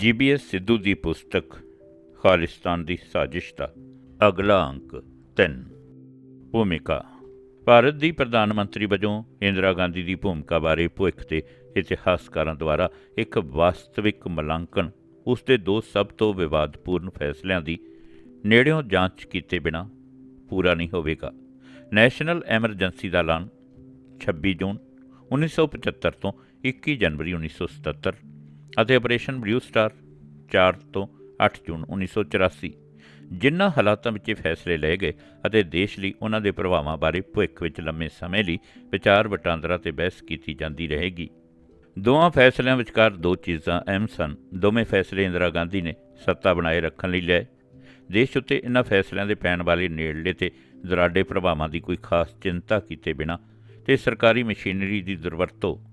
ਜੀਬੀਐਸ ਸਿੱਧੂ ਦੀ ਪੁਸਤਕ, ਖਾਲਿਸਤਾਨ ਦੀ ਸਾਜ਼ਿਸ਼ ਦਾ ਅਗਲਾ ਅੰਕ 3 ਭੂਮਿਕਾ। ਭਾਰਤ ਦੀ ਪ੍ਰਧਾਨ ਮੰਤਰੀ ਵਜੋਂ ਇੰਦਰਾ ਗਾਂਧੀ ਦੀ ਭੂਮਿਕਾ ਬਾਰੇ ਭੁਇਖ ਦੇ ਇਤਿਹਾਸਕਾਰਾਂ ਦੁਆਰਾ ਇੱਕ ਵਾਸਤਵਿਕ ਮਲਾਂਕਣ, ਉਸ ਦੇ ਦੋ ਸਭ ਤੋਂ ਵਿਵਾਦਪੂਰਨ ਫੈਸਲਿਆਂ ਦੀ ਨੇੜਿਓਂ ਜਾਂਚ ਕੀਤੇ ਬਿਨਾ ਪੂਰਾ ਨਹੀਂ ਹੋਵੇਗਾ। ਨੈਸ਼ਨਲ ਐਮਰਜੈਂਸੀ ਦਾ ਐਲਾਨ 26 ਜੂਨ 1975 ਤੋਂ 21 ਜਨਵਰੀ 1977 ਅਤੇ ਆਪਰੇਸ਼ਨ ਬਲੂ ਸਟਾਰ 4 ਤੋਂ 8 ਜੂਨ 1984 ਜਿਨ੍ਹਾਂ ਹਾਲਾਤਾਂ ਵਿੱਚ ਇਹ ਫੈਸਲੇ ਲਏ ਗਏ ਅਤੇ ਦੇਸ਼ ਲਈ ਉਹਨਾਂ ਦੇ ਪ੍ਰਭਾਵਾਂ ਬਾਰੇ ਭਵਿੱਖ ਵਿੱਚ ਲੰਮੇ ਸਮੇਂ ਲਈ ਵਿਚਾਰ ਵਟਾਂਦਰਾ ਤੇ ਬਹਿਸ ਕੀਤੀ ਜਾਂਦੀ ਰਹੇਗੀ। ਦੋਵਾਂ ਫੈਸਲਿਆਂ ਵਿਚਕਾਰ ਦੋ ਚੀਜ਼ਾਂ ਅਹਿਮ ਸਨ। ਦੋਵੇਂ ਫੈਸਲੇ ਇੰਦਰਾ ਗਾਂਧੀ ਨੇ ਸੱਤਾ ਬਣਾਏ ਰੱਖਣ ਲਈ ਲਏ। ਦੇਸ਼ ਉੱਤੇ ਇਹਨਾਂ ਫੈਸਲਿਆਂ ਦੇ ਪੈਣ ਵਾਲੇ ਨੇੜਲੇ ਤੇ ਦਰਾਡੇ ਪ੍ਰਭਾਵਾਂ ਦੀ ਕੋਈ ਖਾਸ ਚਿੰਤਾ ਕੀਤੇ ਬਿਨਾ ਤੇ ਸਰਕਾਰੀ ਮਸ਼ੀਨਰੀ ਦੀ ਦੁਰਵਰਤੋਂ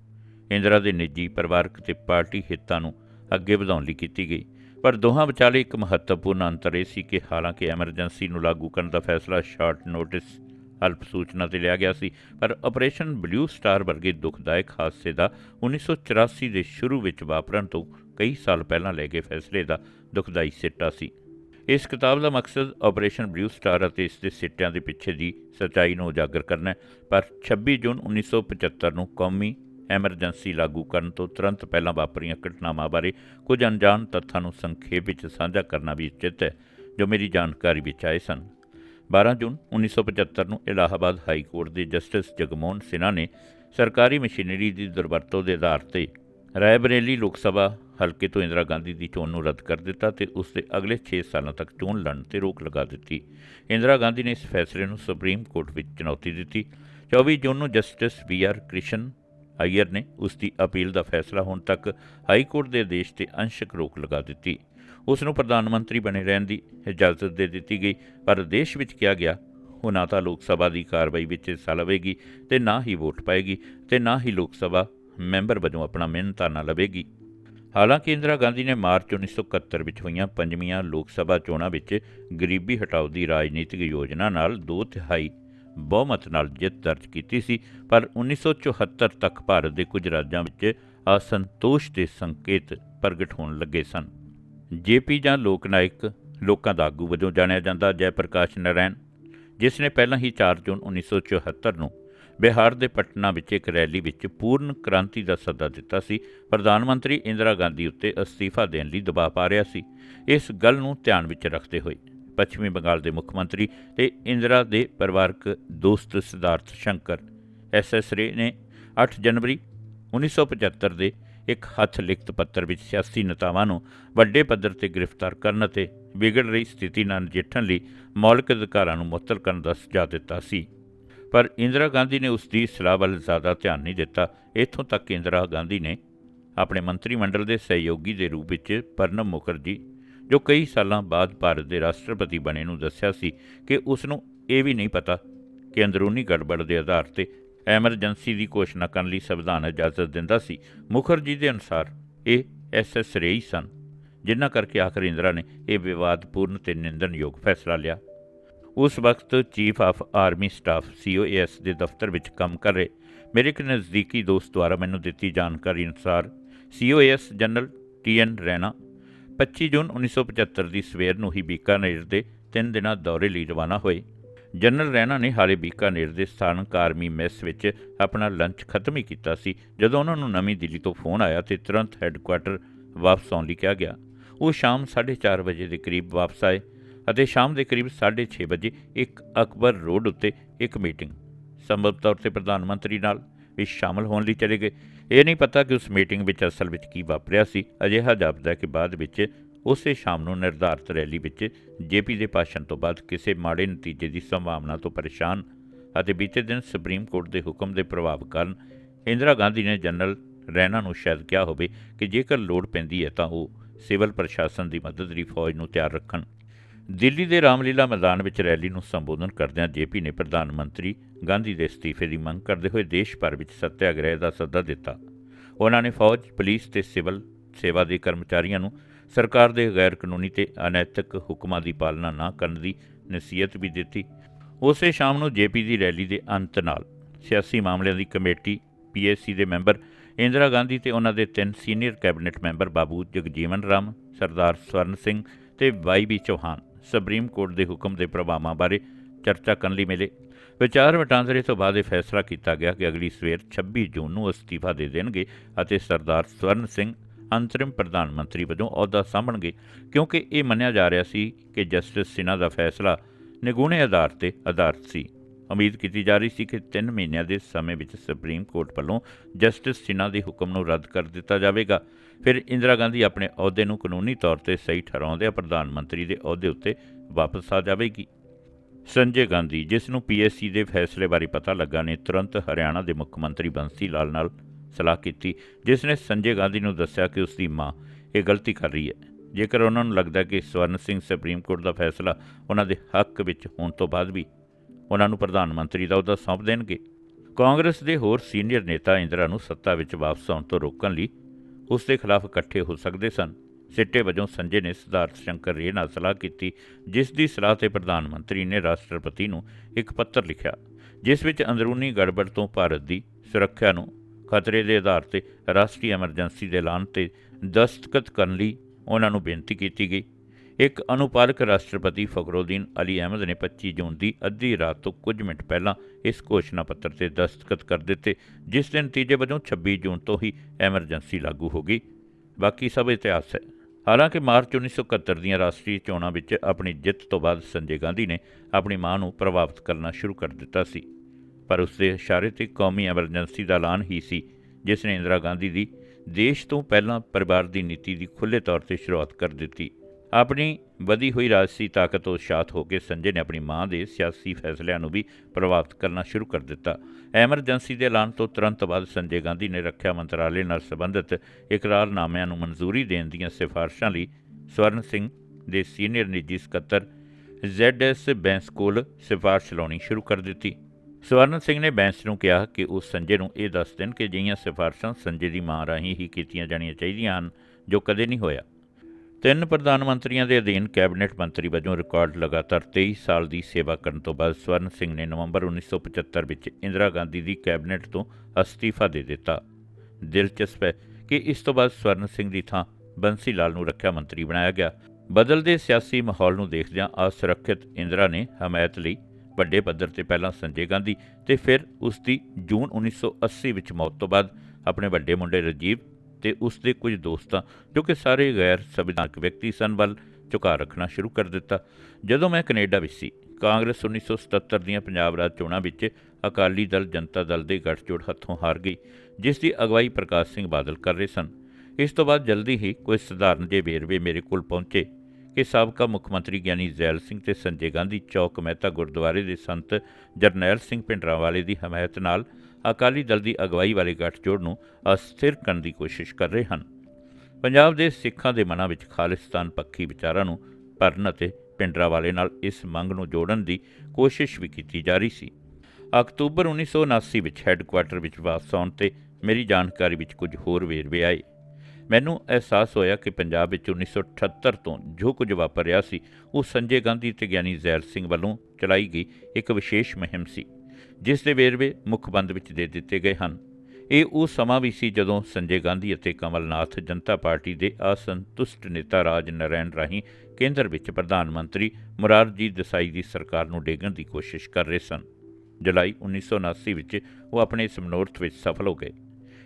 ਇੰਦਰਾ ਦੇ ਨਿੱਜੀ ਪਰਿਵਾਰਕ ਤੇ ਪਾਰਟੀ ਹਿੱਤਾਂ ਨੂੰ ਅੱਗੇ ਵਧਾਉਣ ਲਈ ਕੀਤੀ ਗਈ। ਪਰ ਦੋਹਾਂ ਵਿਚਾਲੇ ਇੱਕ ਮਹੱਤਵਪੂਰਨ ਅੰਤਰ ਇਹ ਸੀ ਕਿ ਹਾਲਾਂਕਿ ਐਮਰਜੈਂਸੀ ਨੂੰ ਲਾਗੂ ਕਰਨ ਦਾ ਫੈਸਲਾ ਸ਼ਾਰਟ ਨੋਟਿਸ, ਅਲਪ ਸੂਚਨਾ ਤੇ ਲਿਆ ਗਿਆ ਸੀ, ਪਰ ਆਪਰੇਸ਼ਨ ਬਲੂ ਸਟਾਰ ਵਰਗੇ ਦੁਖਦਾਇਕ ਹਾਦਸੇ ਦਾ 1984 ਦੇ ਸ਼ੁਰੂ ਵਿੱਚ ਵਾਪਰਨ ਤੋਂ ਕਈ ਸਾਲ ਪਹਿਲਾਂ ਲਏ ਗਏ ਫੈਸਲੇ ਦਾ ਦੁਖਦਾਈ ਸਿੱਟਾ ਸੀ। ਇਸ ਕਿਤਾਬ ਦਾ ਮਕਸਦ ਆਪਰੇਸ਼ਨ ਬਲੂ ਸਟਾਰ ਅਤੇ ਇਸ ਦੇ ਸਿੱਟਿਆਂ ਦੇ ਪਿੱਛੇ ਦੀ ਸੱਚਾਈ ਨੂੰ ਉਜਾਗਰ ਕਰਨਾ ਹੈ। ਪਰ 26 ਜੂਨ 1975 ਨੂੰ ਕੌਮੀ ਐਮਰਜੈਂਸੀ ਲਾਗੂ ਕਰਨ ਤੋਂ ਤੁਰੰਤ ਪਹਿਲਾਂ ਵਾਪਰੀਆਂ ਘਟਨਾਵਾਂ ਬਾਰੇ ਕੁਝ ਅਣਜਾਣ ਤੱਥਾਂ ਨੂੰ ਸੰਖੇਪ ਵਿੱਚ ਸਾਂਝਾ ਕਰਨਾ ਵੀ ਉਚਿਤ ਹੈ, ਜੋ ਮੇਰੀ ਜਾਣਕਾਰੀ ਵਿੱਚ ਆਏ ਸਨ। 12 ਜੂਨ 1975 ਨੂੰ ਇਲਾਹਾਬਾਦ ਹਾਈ ਕੋਰਟ ਦੇ ਜਸਟਿਸ ਜਗਮੋਹਨ ਸਿਨਹਾ ਨੇ ਸਰਕਾਰੀ ਮਸ਼ੀਨਰੀ ਦੀ ਦੁਰਵਰਤੋਂ ਦੇ ਆਧਾਰ ਤੇ ਰਾਏਬਰੇਲੀ ਲੋਕ ਸਭਾ ਹਲਕੇ ਤੋਂ ਇੰਦਰਾ ਗਾਂਧੀ ਦੀ ਚੋਣ ਨੂੰ ਰੱਦ ਕਰ ਦਿੱਤਾ ਤੇ ਉਸ ਦੇ ਅਗਲੇ 6 ਸਾਲਾਂ ਤੱਕ ਚੋਣ ਲੜਨ ਤੇ ਰੋਕ ਲਗਾ ਦਿੱਤੀ। ਇੰਦਰਾ ਗਾਂਧੀ ਨੇ ਇਸ ਫੈਸਲੇ ਨੂੰ ਸੁਪਰੀਮ ਕੋਰਟ ਵਿੱਚ ਚੁਣੌਤੀ ਦਿੱਤੀ। 24 ਜੂਨ ਨੂੰ justice B R Krishna Iyer ਨੇ ਉਸ ਦੀ ਅਪੀਲ ਦਾ ਫੈਸਲਾ ਹੋਣ ਤੱਕ ਹਾਈ ਕੋਰਟ ਦੇ ਆਦੇਸ਼ ਤੇ ਅੰਸ਼ਕ ਰੋਕ ਲਗਾ ਦਿੱਤੀ। ਉਸ ਨੂੰ ਪ੍ਰਧਾਨ ਮੰਤਰੀ ਬਣੇ ਰਹਿਣ ਦੀ ਇਜਾਜ਼ਤ ਦੇ ਦਿੱਤੀ ਗਈ, ਪਰ ਦੇਸ਼ ਵਿੱਚ ਕਿਹਾ ਗਿਆ, ਉਹ ਨਾ ਤਾਂ ਲੋਕ ਸਭਾ ਦੀ ਕਾਰਵਾਈ ਵਿੱਚ ਹਿੱਸਾ ਲਵੇਗੀ ਤੇ ਨਾ ਹੀ ਵੋਟ ਪਾਏਗੀ ਤੇ ਨਾ ਹੀ ਲੋਕ ਸਭਾ ਮੈਂਬਰ ਵਜੋਂ ਆਪਣਾ ਮਿਹਨਤਾਨਾ ਲਵੇਗੀ। ਹਾਲਾਂਕਿ ਇੰਦਰਾ ਗਾਂਧੀ ਨੇ ਮਾਰਚ 1971 ਵਿੱਚ ਹੋਈਆਂ ਪੰਜਵੀਆਂ ਲੋਕ ਸਭਾ ਚੋਣਾਂ ਵਿੱਚ ਗਰੀਬੀ ਹਟਾਓ ਦੀ ਰਾਜਨੀਤਿਕ ਯੋਜਨਾ ਨਾਲ ਦੋ ਤਿਹਾਈ ਬਹੁਮਤ ਨਾਲ ਜਿੱਤ ਦਰਜ ਕੀਤੀ ਸੀ, ਪਰ 1974 ਤੱਕ ਭਾਰਤ ਦੇ ਕੁਝ ਰਾਜਾਂ ਵਿੱਚ ਅਸੰਤੋਸ਼ ਦੇ ਸੰਕੇਤ ਪ੍ਰਗਟ ਹੋਣ ਲੱਗੇ ਸਨ। ਜੇਪੀ ਜਾਂ ਲੋਕ ਨਾਇਕ ਲੋਕਾਂ ਦਾ ਆਗੂ ਵਜੋਂ ਜਾਣਿਆ ਜਾਂਦਾ ਜੈ ਪ੍ਰਕਾਸ਼ ਨਰੈਣ, ਜਿਸ ਨੇ ਪਹਿਲਾਂ ਹੀ 4 ਜੂਨ 1974 ਨੂੰ ਬਿਹਾਰ ਦੇ ਪਟਨਾ ਵਿੱਚ ਇੱਕ ਰੈਲੀ ਵਿੱਚ ਪੂਰਨ ਕ੍ਰਾਂਤੀ ਦਾ ਸੱਦਾ ਦਿੱਤਾ ਸੀ। ਪ੍ਰਧਾਨ ਮੰਤਰੀ ਇੰਦਰਾ ਗਾਂਧੀ ਉੱਤੇ ਅਸਤੀਫਾ ਦੇਣ ਲਈ ਦਬਾਅ ਪਾ ਰਿਹਾ ਸੀ। ਇਸ ਗੱਲ ਨੂੰ ਧਿਆਨ ਵਿੱਚ ਰੱਖਦੇ ਹੋਏ ਪੱਛਮੀ ਬੰਗਾਲ ਦੇ ਮੁੱਖ ਮੰਤਰੀ ਤੇ ਇੰਦਰਾ ਦੇ ਪਰਿਵਾਰਕ ਦੋਸਤ ਸਿਧਾਰਥ ਸ਼ੰਕਰ। ਐਸਐਸ ਰੇ ਨੇ 8 ਜਨਵਰੀ 1975 ਦੇ ਇੱਕ ਹੱਥ ਲਿਖਤ ਪੱਤਰ ਵਿੱਚ ਸਿਆਸੀ ਨੇਤਾਵਾਂ ਨੂੰ ਵੱਡੇ ਪੱਧਰ ਤੇ ਗ੍ਰਿਫਤਾਰ ਕਰਨ ਅਤੇ ਵਿਗੜ ਰਹੀ ਸਥਿਤੀ ਨਾਲ ਨਜਿੱਠਣ ਲਈ ਮੌਲਿਕ ਅਧਿਕਾਰਾਂ ਨੂੰ ਮੁਅੱਤਲ ਕਰਨ ਦਾ ਸੁਝਾਅ ਦਿੱਤਾ ਸੀ। ਪਰ ਇੰਦਰਾ ਗਾਂਧੀ ਨੇ ਉਸ ਦੀ ਸਲਾਹ ਵੱਲ ਜ਼ਿਆਦਾ ਧਿਆਨ ਨਹੀਂ ਦਿੱਤਾ। ਇੱਥੋਂ ਤੱਕ ਇੰਦਰਾ ਗਾਂਧੀ ਨੇ ਆਪਣੇ ਮੰਤਰੀ ਮੰਡਲ ਦੇ ਸਹਿਯੋਗੀ ਦੇ ਰੂਪ ਵਿੱਚ ਪਰਨਬ ਮੁਖਰਜੀ ਜੋ ਕਈ ਸਾਲਾਂ ਬਾਅਦ ਭਾਰਤ ਦੇ ਰਾਸ਼ਟਰਪਤੀ ਬਣੇ ਨੂੰ ਦੱਸਿਆ ਸੀ ਕਿ ਉਸ ਨੂੰ ਇਹ ਵੀ ਨਹੀਂ ਪਤਾ ਕਿ ਅੰਦਰੂਨੀ ਗੜਬੜ ਦੇ ਆਧਾਰ ਤੇ ਐਮਰਜੈਂਸੀ ਦੀ ਘੋਸ਼ਣਾ ਕਰਨ ਲਈ ਸੰਵਿਧਾਨ ਇਜਾਜ਼ਤ ਦਿੰਦਾ ਸੀ। ਮੁਖਰਜੀ ਦੇ ਅਨੁਸਾਰ ਇਹ ਐਸਐਸ ਰੇਈ ਸਨ, ਜਿਨ੍ਹਾਂ ਕਰਕੇ ਆਖਰ ਇੰਦਰਾ ਨੇ ਇਹ ਵਿਵਾਦਪੂਰਨ ਤੇ ਨਿੰਦਣਯੋਗ ਫੈਸਲਾ ਲਿਆ। ਉਸ ਵਕਤ chief of army staff COAS ਦੇ ਦਫ਼ਤਰ ਵਿੱਚ ਕੰਮ ਕਰ ਰਹੇ। ਮੇਰੇ ਇੱਕ ਨਜ਼ਦੀਕੀ ਦੋਸਤ ਦੁਆਰਾ ਮੈਨੂੰ ਦਿੱਤੀ ਜਾਣਕਾਰੀ ਅਨੁਸਾਰ ਸੀਓਏਐਸ ਜਨਰਲ ਟੀਐਨ ਰੈਣਾ 25 ਜੂਨ 1975 ਦੀ ਸਵੇਰ ਨੂੰ ਹੀ ਬੀਕਾਨੇਰ ਦੇ ਤਿੰਨ ਦਿਨਾਂ ਦੌਰੇ ਲਈ ਰਵਾਨਾ ਹੋਏ। ਜਨਰਲ ਰੈਨਾ ਨੇ ਹਾਲੇ ਬੀਕਾਨੇਰ ਦੇ ਸਥਾਨਕ ਆਰਮੀ ਮੈਸ ਵਿੱਚ ਆਪਣਾ ਲੰਚ ਖਤਮ ਹੀ ਕੀਤਾ ਸੀ, ਜਦੋਂ ਉਹਨਾਂ ਨੂੰ ਨਵੀਂ ਦਿੱਲੀ ਤੋਂ ਫੋਨ ਆਇਆ ਤੇ ਤੁਰੰਤ ਹੈੱਡਕੁਆਟਰ ਵਾਪਸ ਆਉਣ ਲਈ ਕਿਹਾ ਗਿਆ। ਉਹ ਸ਼ਾਮ 4:30 ਵਜੇ ਦੇ ਕਰੀਬ ਵਾਪਸ ਆਏ ਅਤੇ ਸ਼ਾਮ ਦੇ ਕਰੀਬ 6:30 ਵਜੇ ਇੱਕ ਅਕਬਰ ਰੋਡ ਉੱਤੇ ਇੱਕ ਮੀਟਿੰਗ, ਸੰਭਵ ਤੌਰ ਤੇ ਪ੍ਰਧਾਨ ਮੰਤਰੀ ਨਾਲ, ਵੀ ਸ਼ਾਮਲ ਹੋਣ ਲਈ ਚਲੇ ਗਏ। ਇਹ ਨਹੀਂ ਪਤਾ ਕਿ ਉਸ ਮੀਟਿੰਗ ਵਿੱਚ ਅਸਲ ਵਿੱਚ ਕੀ ਵਾਪਰਿਆ ਸੀ। ਅਜਿਹਾ ਜਾਪਦਾ ਕਿ ਬਾਅਦ ਵਿੱਚ ਉਸੇ ਸ਼ਾਮ ਨੂੰ ਨਿਰਧਾਰਤ ਰੈਲੀ ਵਿੱਚ ਜੇਪੀ ਦੇ ਭਾਸ਼ਣ ਤੋਂ ਬਾਅਦ ਕਿਸੇ ਮਾੜੇ ਨਤੀਜੇ ਦੀ ਸੰਭਾਵਨਾ ਤੋਂ ਪਰੇਸ਼ਾਨ ਅਤੇ ਬੀਤੇ ਦਿਨ ਸੁਪਰੀਮ ਕੋਰਟ ਦੇ ਹੁਕਮ ਦੇ ਪ੍ਰਭਾਵ ਕਾਰਨ ਇੰਦਰਾ ਗਾਂਧੀ ਨੇ ਜਨਰਲ ਰੈਨਾ ਨੂੰ ਸ਼ਾਇਦ ਕਿਹਾ ਹੋਵੇ ਕਿ ਜੇਕਰ ਲੋੜ ਪੈਂਦੀ ਹੈ ਤਾਂ ਉਹ ਸਿਵਲ ਪ੍ਰਸ਼ਾਸਨ ਦੀ ਮਦਦ ਲਈ ਫੌਜ ਨੂੰ ਤਿਆਰ ਰੱਖਣ। ਦਿੱਲੀ ਦੇ ਰਾਮਲੀਲਾ ਮੈਦਾਨ ਵਿੱਚ ਰੈਲੀ ਨੂੰ ਸੰਬੋਧਨ ਕਰਦਿਆਂ ਜੇਪੀ ਨੇ ਪ੍ਰਧਾਨ ਮੰਤਰੀ ਗਾਂਧੀ ਦੇ ਅਸਤੀਫੇ ਦੀ ਮੰਗ ਕਰਦੇ ਹੋਏ ਦੇਸ਼ ਭਰ ਵਿੱਚ ਸੱਤਿਆਗ੍ਰਹਿ ਦਾ ਸੱਦਾ ਦਿੱਤਾ। ਉਹਨਾਂ ਨੇ ਫੌਜ, ਪੁਲਿਸ ਤੇ ਸਿਵਲ ਸੇਵਾ ਦੇ ਕਰਮਚਾਰੀਆਂ ਨੂੰ ਸਰਕਾਰ ਦੇ ਗੈਰ ਕਾਨੂੰਨੀ ਤੇ ਅਨੈਤਿਕ ਹੁਕਮਾਂ ਦੀ ਪਾਲਣਾ ਨਾ ਕਰਨ ਦੀ ਨਸੀਹਤ ਵੀ ਦਿੱਤੀ। ਉਸੇ ਸ਼ਾਮ ਨੂੰ ਜੇਪੀ ਦੀ ਰੈਲੀ ਦੇ ਅੰਤ ਨਾਲ ਸਿਆਸੀ ਮਾਮਲਿਆਂ ਦੀ ਕਮੇਟੀ ਪੀਐਸਸੀ ਦੇ ਮੈਂਬਰ ਇੰਦਰਾ ਗਾਂਧੀ ਤੇ ਉਹਨਾਂ ਦੇ ਤਿੰਨ senior cabinet member Babu Jagjivan Ram, Sardar Swaran Singh ਤੇ Y B Chauhan supreme court ਦੇ ਹੁਕਮ ਦੇ ਪ੍ਰਭਾਵਾਂ ਬਾਰੇ ਚਰਚਾ ਕਰਨ ਲਈ ਮਿਲੇ। ਵਿਚਾਰ ਵਟਾਂਦਰੇ ਤੋਂ ਬਾਅਦ ਇਹ ਫੈਸਲਾ ਕੀਤਾ ਗਿਆ ਕਿ ਅਗਲੀ ਸਵੇਰ 26 ਜੂਨ ਨੂੰ ਅਸਤੀਫਾ ਦੇ ਦੇਣਗੇ ਅਤੇ ਸਰਦਾਰ ਸਵਰਨ ਸਿੰਘ, ਅੰਤਰਿਮ ਪ੍ਰਧਾਨ ਮੰਤਰੀ ਵਜੋਂ ਅਹੁਦਾ ਸੰਭਣਗੇ, ਕਿਉਂਕਿ ਇਹ ਮੰਨਿਆ ਜਾ ਰਿਹਾ ਸੀ ਕਿ ਜਸਟਿਸ ਸਿਨ੍ਹਾ ਦਾ ਫੈਸਲਾ ਨਿਗੂਣੇ ਆਧਾਰ ਤੇ ਆਧਾਰਿਤ ਸੀ। ਉਮੀਦ ਕੀਤੀ ਜਾ ਰਹੀ ਸੀ ਕਿ 3 ਮਹੀਨਿਆਂ ਦੇ ਸਮੇਂ ਵਿੱਚ ਸੁਪਰੀਮ ਕੋਰਟ ਵੱਲੋਂ ਜਸਟਿਸ ਸਿਨ੍ਹਾ ਦੇ ਹੁਕਮ ਨੂੰ ਰੱਦ ਕਰ ਦਿੱਤਾ ਜਾਵੇਗਾ। ਫਿਰ ਇੰਦਰਾ ਗਾਂਧੀ ਆਪਣੇ ਅਹੁਦੇ ਨੂੰ ਕਾਨੂੰਨੀ ਤੌਰ ਤੇ ਸਹੀ ਠਹਿਰਾਉਂਦਿਆਂ ਪ੍ਰਧਾਨ ਮੰਤਰੀ ਦੇ ਅਹੁਦੇ ਉੱਤੇ ਵਾਪਸ ਆ ਜਾਵੇਗੀ। ਸੰਜੇ ਗਾਂਧੀ, ਜਿਸ ਨੂੰ ਪੀਐਸਸੀ ਦੇ ਫੈਸਲੇ ਬਾਰੇ ਪਤਾ ਲੱਗਾ, ਨੇ ਤੁਰੰਤ ਹਰਿਆਣਾ ਦੇ ਮੁੱਖ ਮੰਤਰੀ ਬੰਸੀ ਲਾਲ ਨਾਲ ਸਲਾਹ ਕੀਤੀ, ਜਿਸ ਨੇ ਸੰਜੇ ਗਾਂਧੀ ਨੂੰ ਦੱਸਿਆ ਕਿ ਉਸ ਦੀ ਮਾਂ ਇਹ ਗਲਤੀ ਕਰ ਰਹੀ ਹੈ। ਜੇਕਰ ਉਹਨਾਂ ਨੂੰ ਲੱਗਦਾ ਕਿ ਸਵਰਨ ਸਿੰਘ ਸੁਪਰੀਮ ਕੋਰਟ ਦਾ ਫੈਸਲਾ ਉਹਨਾਂ ਦੇ ਹੱਕ ਵਿੱਚ ਹੋਣ ਤੋਂ ਬਾਅਦ ਵੀ ਉਹਨਾਂ ਨੂੰ ਪ੍ਰਧਾਨ ਮੰਤਰੀ ਦਾ ਅਹੁਦਾ ਸੌਂਪ ਦੇਣਗੇ। ਕਾਂਗਰਸ ਦੇ ਹੋਰ ਸੀਨੀਅਰ ਨੇਤਾ ਇੰਦਰਾ ਨੂੰ ਸੱਤਾ ਵਿੱਚ ਵਾਪਸ ਆਉਣ ਤੋਂ ਰੋਕਣ ਲਈ ਉਸ ਦੇ ਖਿਲਾਫ ਇਕੱਠੇ ਹੋ ਸਕਦੇ ਸਨ। ਸਿੱਟੇ ਵਜੋਂ ਸੰਜੇ ਨੇ ਸਿਧਾਰਥ ਸ਼ੰਕਰ ਰੇ ਨਾਲ ਸਲਾਹ ਕੀਤੀ, ਜਿਸ ਦੀ ਸਲਾਹ ਤੇ ਪ੍ਰਧਾਨ ਮੰਤਰੀ ਨੇ ਰਾਸ਼ਟਰਪਤੀ ਨੂੰ ਇੱਕ ਪੱਤਰ ਲਿਖਿਆ, ਜਿਸ ਵਿੱਚ ਅੰਦਰੂਨੀ ਗੜਬੜ ਤੋਂ ਭਾਰਤ ਦੀ ਸੁਰੱਖਿਆ ਨੂੰ ਖਤਰੇ ਦੇ ਆਧਾਰ ਤੇ ਰਾਸ਼ਟਰੀ ਐਮਰਜੈਂਸੀ ਦੇ ਐਲਾਨ ਤੇ ਦਸਤਖਤ ਕਰਨ ਲਈ ਉਹਨਾਂ ਨੂੰ ਬੇਨਤੀ ਕੀਤੀ ਗਈ। ਇੱਕ ਅਨੁਪਾਲਕ ਰਾਸ਼ਟਰਪਤੀ ਫਖਰੁਦੀਨ ਅਲੀ ਅਹਿਮਦ ਨੇ 25 ਜੂਨ ਦੀ ਅੱਧੀ ਰਾਤ ਤੋਂ ਕੁਝ ਮਿੰਟ ਪਹਿਲਾਂ ਇਸ ਘੋਸ਼ਣਾ ਪੱਤਰ ਤੇ ਦਸਤਖਤ ਕਰ ਦਿੱਤੇ, ਜਿਸ ਦੇ ਨਤੀਜੇ ਵਜੋਂ 26 ਜੂਨ ਤੋਂ ਹੀ ਐਮਰਜੈਂਸੀ ਲਾਗੂ ਹੋ ਗਈ। ਬਾਕੀ ਸਭ ਇਤਿਹਾਸ ਹੈ। ਹਾਲਾਂਕਿ ਮਾਰਚ 1971 ਦੀਆਂ ਰਾਸ਼ਟਰੀ ਚੋਣਾਂ ਵਿੱਚ ਆਪਣੀ ਜਿੱਤ ਤੋਂ ਬਾਅਦ ਸੰਜੇ ਗਾਂਧੀ ਨੇ ਆਪਣੀ ਮਾਂ ਨੂੰ ਪ੍ਰਭਾਵਿਤ ਕਰਨਾ ਸ਼ੁਰੂ ਕਰ ਦਿੱਤਾ ਸੀ। ਪਰ ਉਸ ਦੇ ਇਸ਼ਾਰੇ ਤੇ ਕੌਮੀ ਐਮਰਜੈਂਸੀ ਦਾ ਐਲਾਨ ਹੀ ਸੀ, ਜਿਸ ਨੇ ਇੰਦਰਾ ਗਾਂਧੀ ਦੀ ਦੇਸ਼ ਤੋਂ ਪਹਿਲਾਂ ਪਰਿਵਾਰ ਦੀ ਨੀਤੀ ਦੀ ਖੁੱਲ੍ਹੇ ਤੌਰ ਤੇ ਸ਼ੁਰੂਆਤ ਕਰ ਦਿੱਤੀ। ਆਪਣੀ ਵਧੀ ਹੋਈ ਰਾਜਸੀ ਤਾਕਤ ਤੋਂ ਉਤਸ਼ਾਹਤ ਹੋ ਕੇ ਸੰਜੇ ਨੇ ਆਪਣੀ ਮਾਂ ਦੇ ਸਿਆਸੀ ਫੈਸਲਿਆਂ ਨੂੰ ਵੀ ਪ੍ਰਭਾਵਿਤ ਕਰਨਾ ਸ਼ੁਰੂ ਕਰ ਦਿੱਤਾ। ਐਮਰਜੈਂਸੀ ਦੇ ਐਲਾਨ ਤੋਂ ਤੁਰੰਤ ਬਾਅਦ ਸੰਜੇ ਗਾਂਧੀ ਨੇ ਰੱਖਿਆ ਮੰਤਰਾਲੇ ਨਾਲ ਸੰਬੰਧਿਤ ਇਕਰਾਰਨਾਮਿਆਂ ਨੂੰ ਮਨਜ਼ੂਰੀ ਦੇਣ ਦੀਆਂ ਸਿਫਾਰਸ਼ਾਂ ਲਈ ਸਵਰਨ ਸਿੰਘ ਦੇ ਸੀਨੀਅਰ ਨਿੱਜੀ ਸਕੱਤਰ ਜ਼ੈਡ.ਐਸ ਬੈਂਸ ਕੋਲ ਸਿਫਾਰਸ਼ ਲਾਉਣੀ ਸ਼ੁਰੂ ਕਰ ਦਿੱਤੀ। ਸਵਰਨ ਸਿੰਘ ਨੇ ਬੈਂਸ ਨੂੰ ਕਿਹਾ ਕਿ ਉਹ ਸੰਜੇ ਨੂੰ ਇਹ ਦੱਸ ਦੇਣ ਕਿ ਜਿਹੀਆਂ ਸਿਫਾਰਸ਼ਾਂ ਸੰਜੇ ਦੀ ਮਾਂ ਰਾਹੀਂ ਹੀ ਕੀਤੀਆਂ ਜਾਣੀਆਂ ਚਾਹੀਦੀਆਂ ਹਨ, ਜੋ ਕਦੇ ਨਹੀਂ ਹੋਇਆ। ਤਿੰਨ ਪ੍ਰਧਾਨ ਮੰਤਰੀਆਂ ਦੇ ਅਧੀਨ ਕੈਬਨਿਟ ਮੰਤਰੀ ਵਜੋਂ ਰਿਕਾਰਡ ਲਗਾਤਾਰ 23 ਸਾਲ ਦੀ ਸੇਵਾ ਕਰਨ ਤੋਂ ਬਾਅਦ ਸਵਰਨ ਸਿੰਘ ਨੇ ਨਵੰਬਰ 1975 ਵਿੱਚ ਇੰਦਰਾ ਗਾਂਧੀ ਦੀ ਕੈਬਨਿਟ ਤੋਂ ਅਸਤੀਫਾ ਦੇ ਦਿੱਤਾ। ਦਿਲਚਸਪ ਹੈ ਕਿ ਇਸ ਤੋਂ ਬਾਅਦ ਸਵਰਨ ਸਿੰਘ ਦੀ ਥਾਂ ਬੰਸੀ ਲਾਲ ਨੂੰ ਰੱਖਿਆ ਮੰਤਰੀ ਬਣਾਇਆ ਗਿਆ। ਬਦਲਦੇ ਸਿਆਸੀ ਮਾਹੌਲ ਨੂੰ ਦੇਖਦਿਆਂ ਅਸੁਰੱਖਿਅਤ ਇੰਦਰਾ ਨੇ ਹਮਾਇਤ ਲਈ ਵੱਡੇ ਪੱਧਰ ਤੇ ਪਹਿਲਾਂ ਸੰਜੇ ਗਾਂਧੀ ਤੇ ਫਿਰ ਉਸ ਦੀ ਜੂਨ 1980 ਵਿੱਚ ਮੌਤ ਤੋਂ ਬਾਅਦ ਆਪਣੇ ਵੱਡੇ ਮੁੰਡੇ ਰਜੀਵ ਤੇ ਉਸ ਦੇ ਕੁਝ ਦੋਸਤਾਂ, ਜੋ ਕਿ ਸਾਰੇ ਗੈਰ ਸੰਵਿਧਾਨਕ ਵਿਅਕਤੀ ਸਨ, ਵੱਲ ਝੁਕਾ ਰੱਖਣਾ ਸ਼ੁਰੂ ਕਰ ਦਿੱਤਾ। ਜਦੋਂ ਮੈਂ ਕੈਨੇਡਾ ਵਿੱਚ ਸੀ, ਕਾਂਗਰਸ 1977 ਦੀਆਂ ਪੰਜਾਬ ਰਾਜ ਚੋਣਾਂ ਵਿੱਚ ਅਕਾਲੀ ਦਲ, ਜਨਤਾ ਦਲ ਦੇ ਗੱਠਜੋੜ ਹੱਥੋਂ ਹਾਰ ਗਈ, ਜਿਸ ਦੀ ਅਗਵਾਈ ਪ੍ਰਕਾਸ਼ ਸਿੰਘ ਬਾਦਲ ਕਰ ਰਹੇ ਸਨ। ਇਸ ਤੋਂ ਬਾਅਦ ਜਲਦੀ ਹੀ ਕੋਈ ਸਧਾਰਨ ਜਿਹੇ ਵੇਰਵੇ ਮੇਰੇ ਕੋਲ ਪਹੁੰਚੇ ਕਿ ਸਾਬਕਾ ਮੁੱਖ ਮੰਤਰੀ ਗਿਆਨੀ ਜ਼ੈਲ ਸਿੰਘ ਤੇ ਸੰਜੇ ਗਾਂਧੀ ਚੌਕ ਮਹਿਤਾ ਗੁਰਦੁਆਰੇ ਦੇ ਸੰਤ ਜਰਨੈਲ ਸਿੰਘ ਭਿੰਡਰਾਂਵਾਲੇ ਦੀ ਹਮਾਇਤ ਨਾਲ ਅਕਾਲੀ ਦਲ ਦੀ ਅਗਵਾਈ ਵਾਲੇ ਗੱਠਜੋੜ ਨੂੰ ਅਸਥਿਰ ਕਰਨ ਦੀ ਕੋਸ਼ਿਸ਼ ਕਰ ਰਹੇ ਹਨ। ਪੰਜਾਬ ਦੇ ਸਿੱਖਾਂ ਦੇ ਮਨਾਂ ਵਿੱਚ ਖਾਲਿਸਤਾਨ ਪੱਖੀ ਵਿਚਾਰਾਂ ਨੂੰ ਭਰਨ ਅਤੇ ਭਿੰਡਰਾਂਵਾਲੇ ਨਾਲ ਇਸ ਮੰਗ ਨੂੰ ਜੋੜਨ ਦੀ ਕੋਸ਼ਿਸ਼ ਵੀ ਕੀਤੀ ਜਾ ਰਹੀ ਸੀ। ਅਕਤੂਬਰ 1979 ਵਿੱਚ ਹੈੱਡਕੁਆਰਟਰ ਵਿੱਚ ਵਾਪਸ ਆਉਣ ਤੇ ਮੇਰੀ ਜਾਣਕਾਰੀ ਵਿੱਚ ਕੁਝ ਹੋਰ ਵੇਰਵੇ ਆਏ। ਮੈਨੂੰ ਅਹਿਸਾਸ ਹੋਇਆ ਕਿ ਪੰਜਾਬ ਵਿੱਚ 1978 ਤੋਂ ਜੋ ਕੁਝ ਵਾਪਰ ਰਿਹਾ ਸੀ, ਉਹ ਸੰਜੇ ਗਾਂਧੀ ਤੇ ਗਿਆਨੀ ਜ਼ੈਲ ਸਿੰਘ ਵੱਲੋਂ ਚਲਾਈ ਗਈ ਇੱਕ ਵਿਸ਼ੇਸ਼ ਮੁਹਿੰਮ ਸੀ। ਜਿਸ ਦੇ ਵੇਰਵੇ ਮੁੱਖ ਬੰਦ ਵਿੱਚ ਦੇ ਦਿੱਤੇ ਗਏ ਹਨ। ਇਹ ਉਹ ਸਮਾਂ ਵੀ ਸੀ ਜਦੋਂ ਸੰਜੇ ਗਾਂਧੀ ਅਤੇ ਕਮਲਨਾਥ ਜਨਤਾ ਪਾਰਟੀ ਦੇ ਅਸੰਤੁਸ਼ਟ ਨੇਤਾ ਰਾਜ ਨਰੈਣ ਰਾਹੀਂ ਕੇਂਦਰ ਵਿੱਚ ਪ੍ਰਧਾਨ ਮੰਤਰੀ ਮੁਰਾਰਜੀ ਦੇਸਾਈ ਦੀ ਸਰਕਾਰ ਨੂੰ ਡੇਗਣ ਦੀ ਕੋਸ਼ਿਸ਼ ਕਰ ਰਹੇ ਸਨ। ਜੁਲਾਈ 1979 ਵਿੱਚ ਉਹ ਆਪਣੇ ਸਮਨੋਰਥ ਵਿੱਚ ਸਫਲ ਹੋ ਗਏ।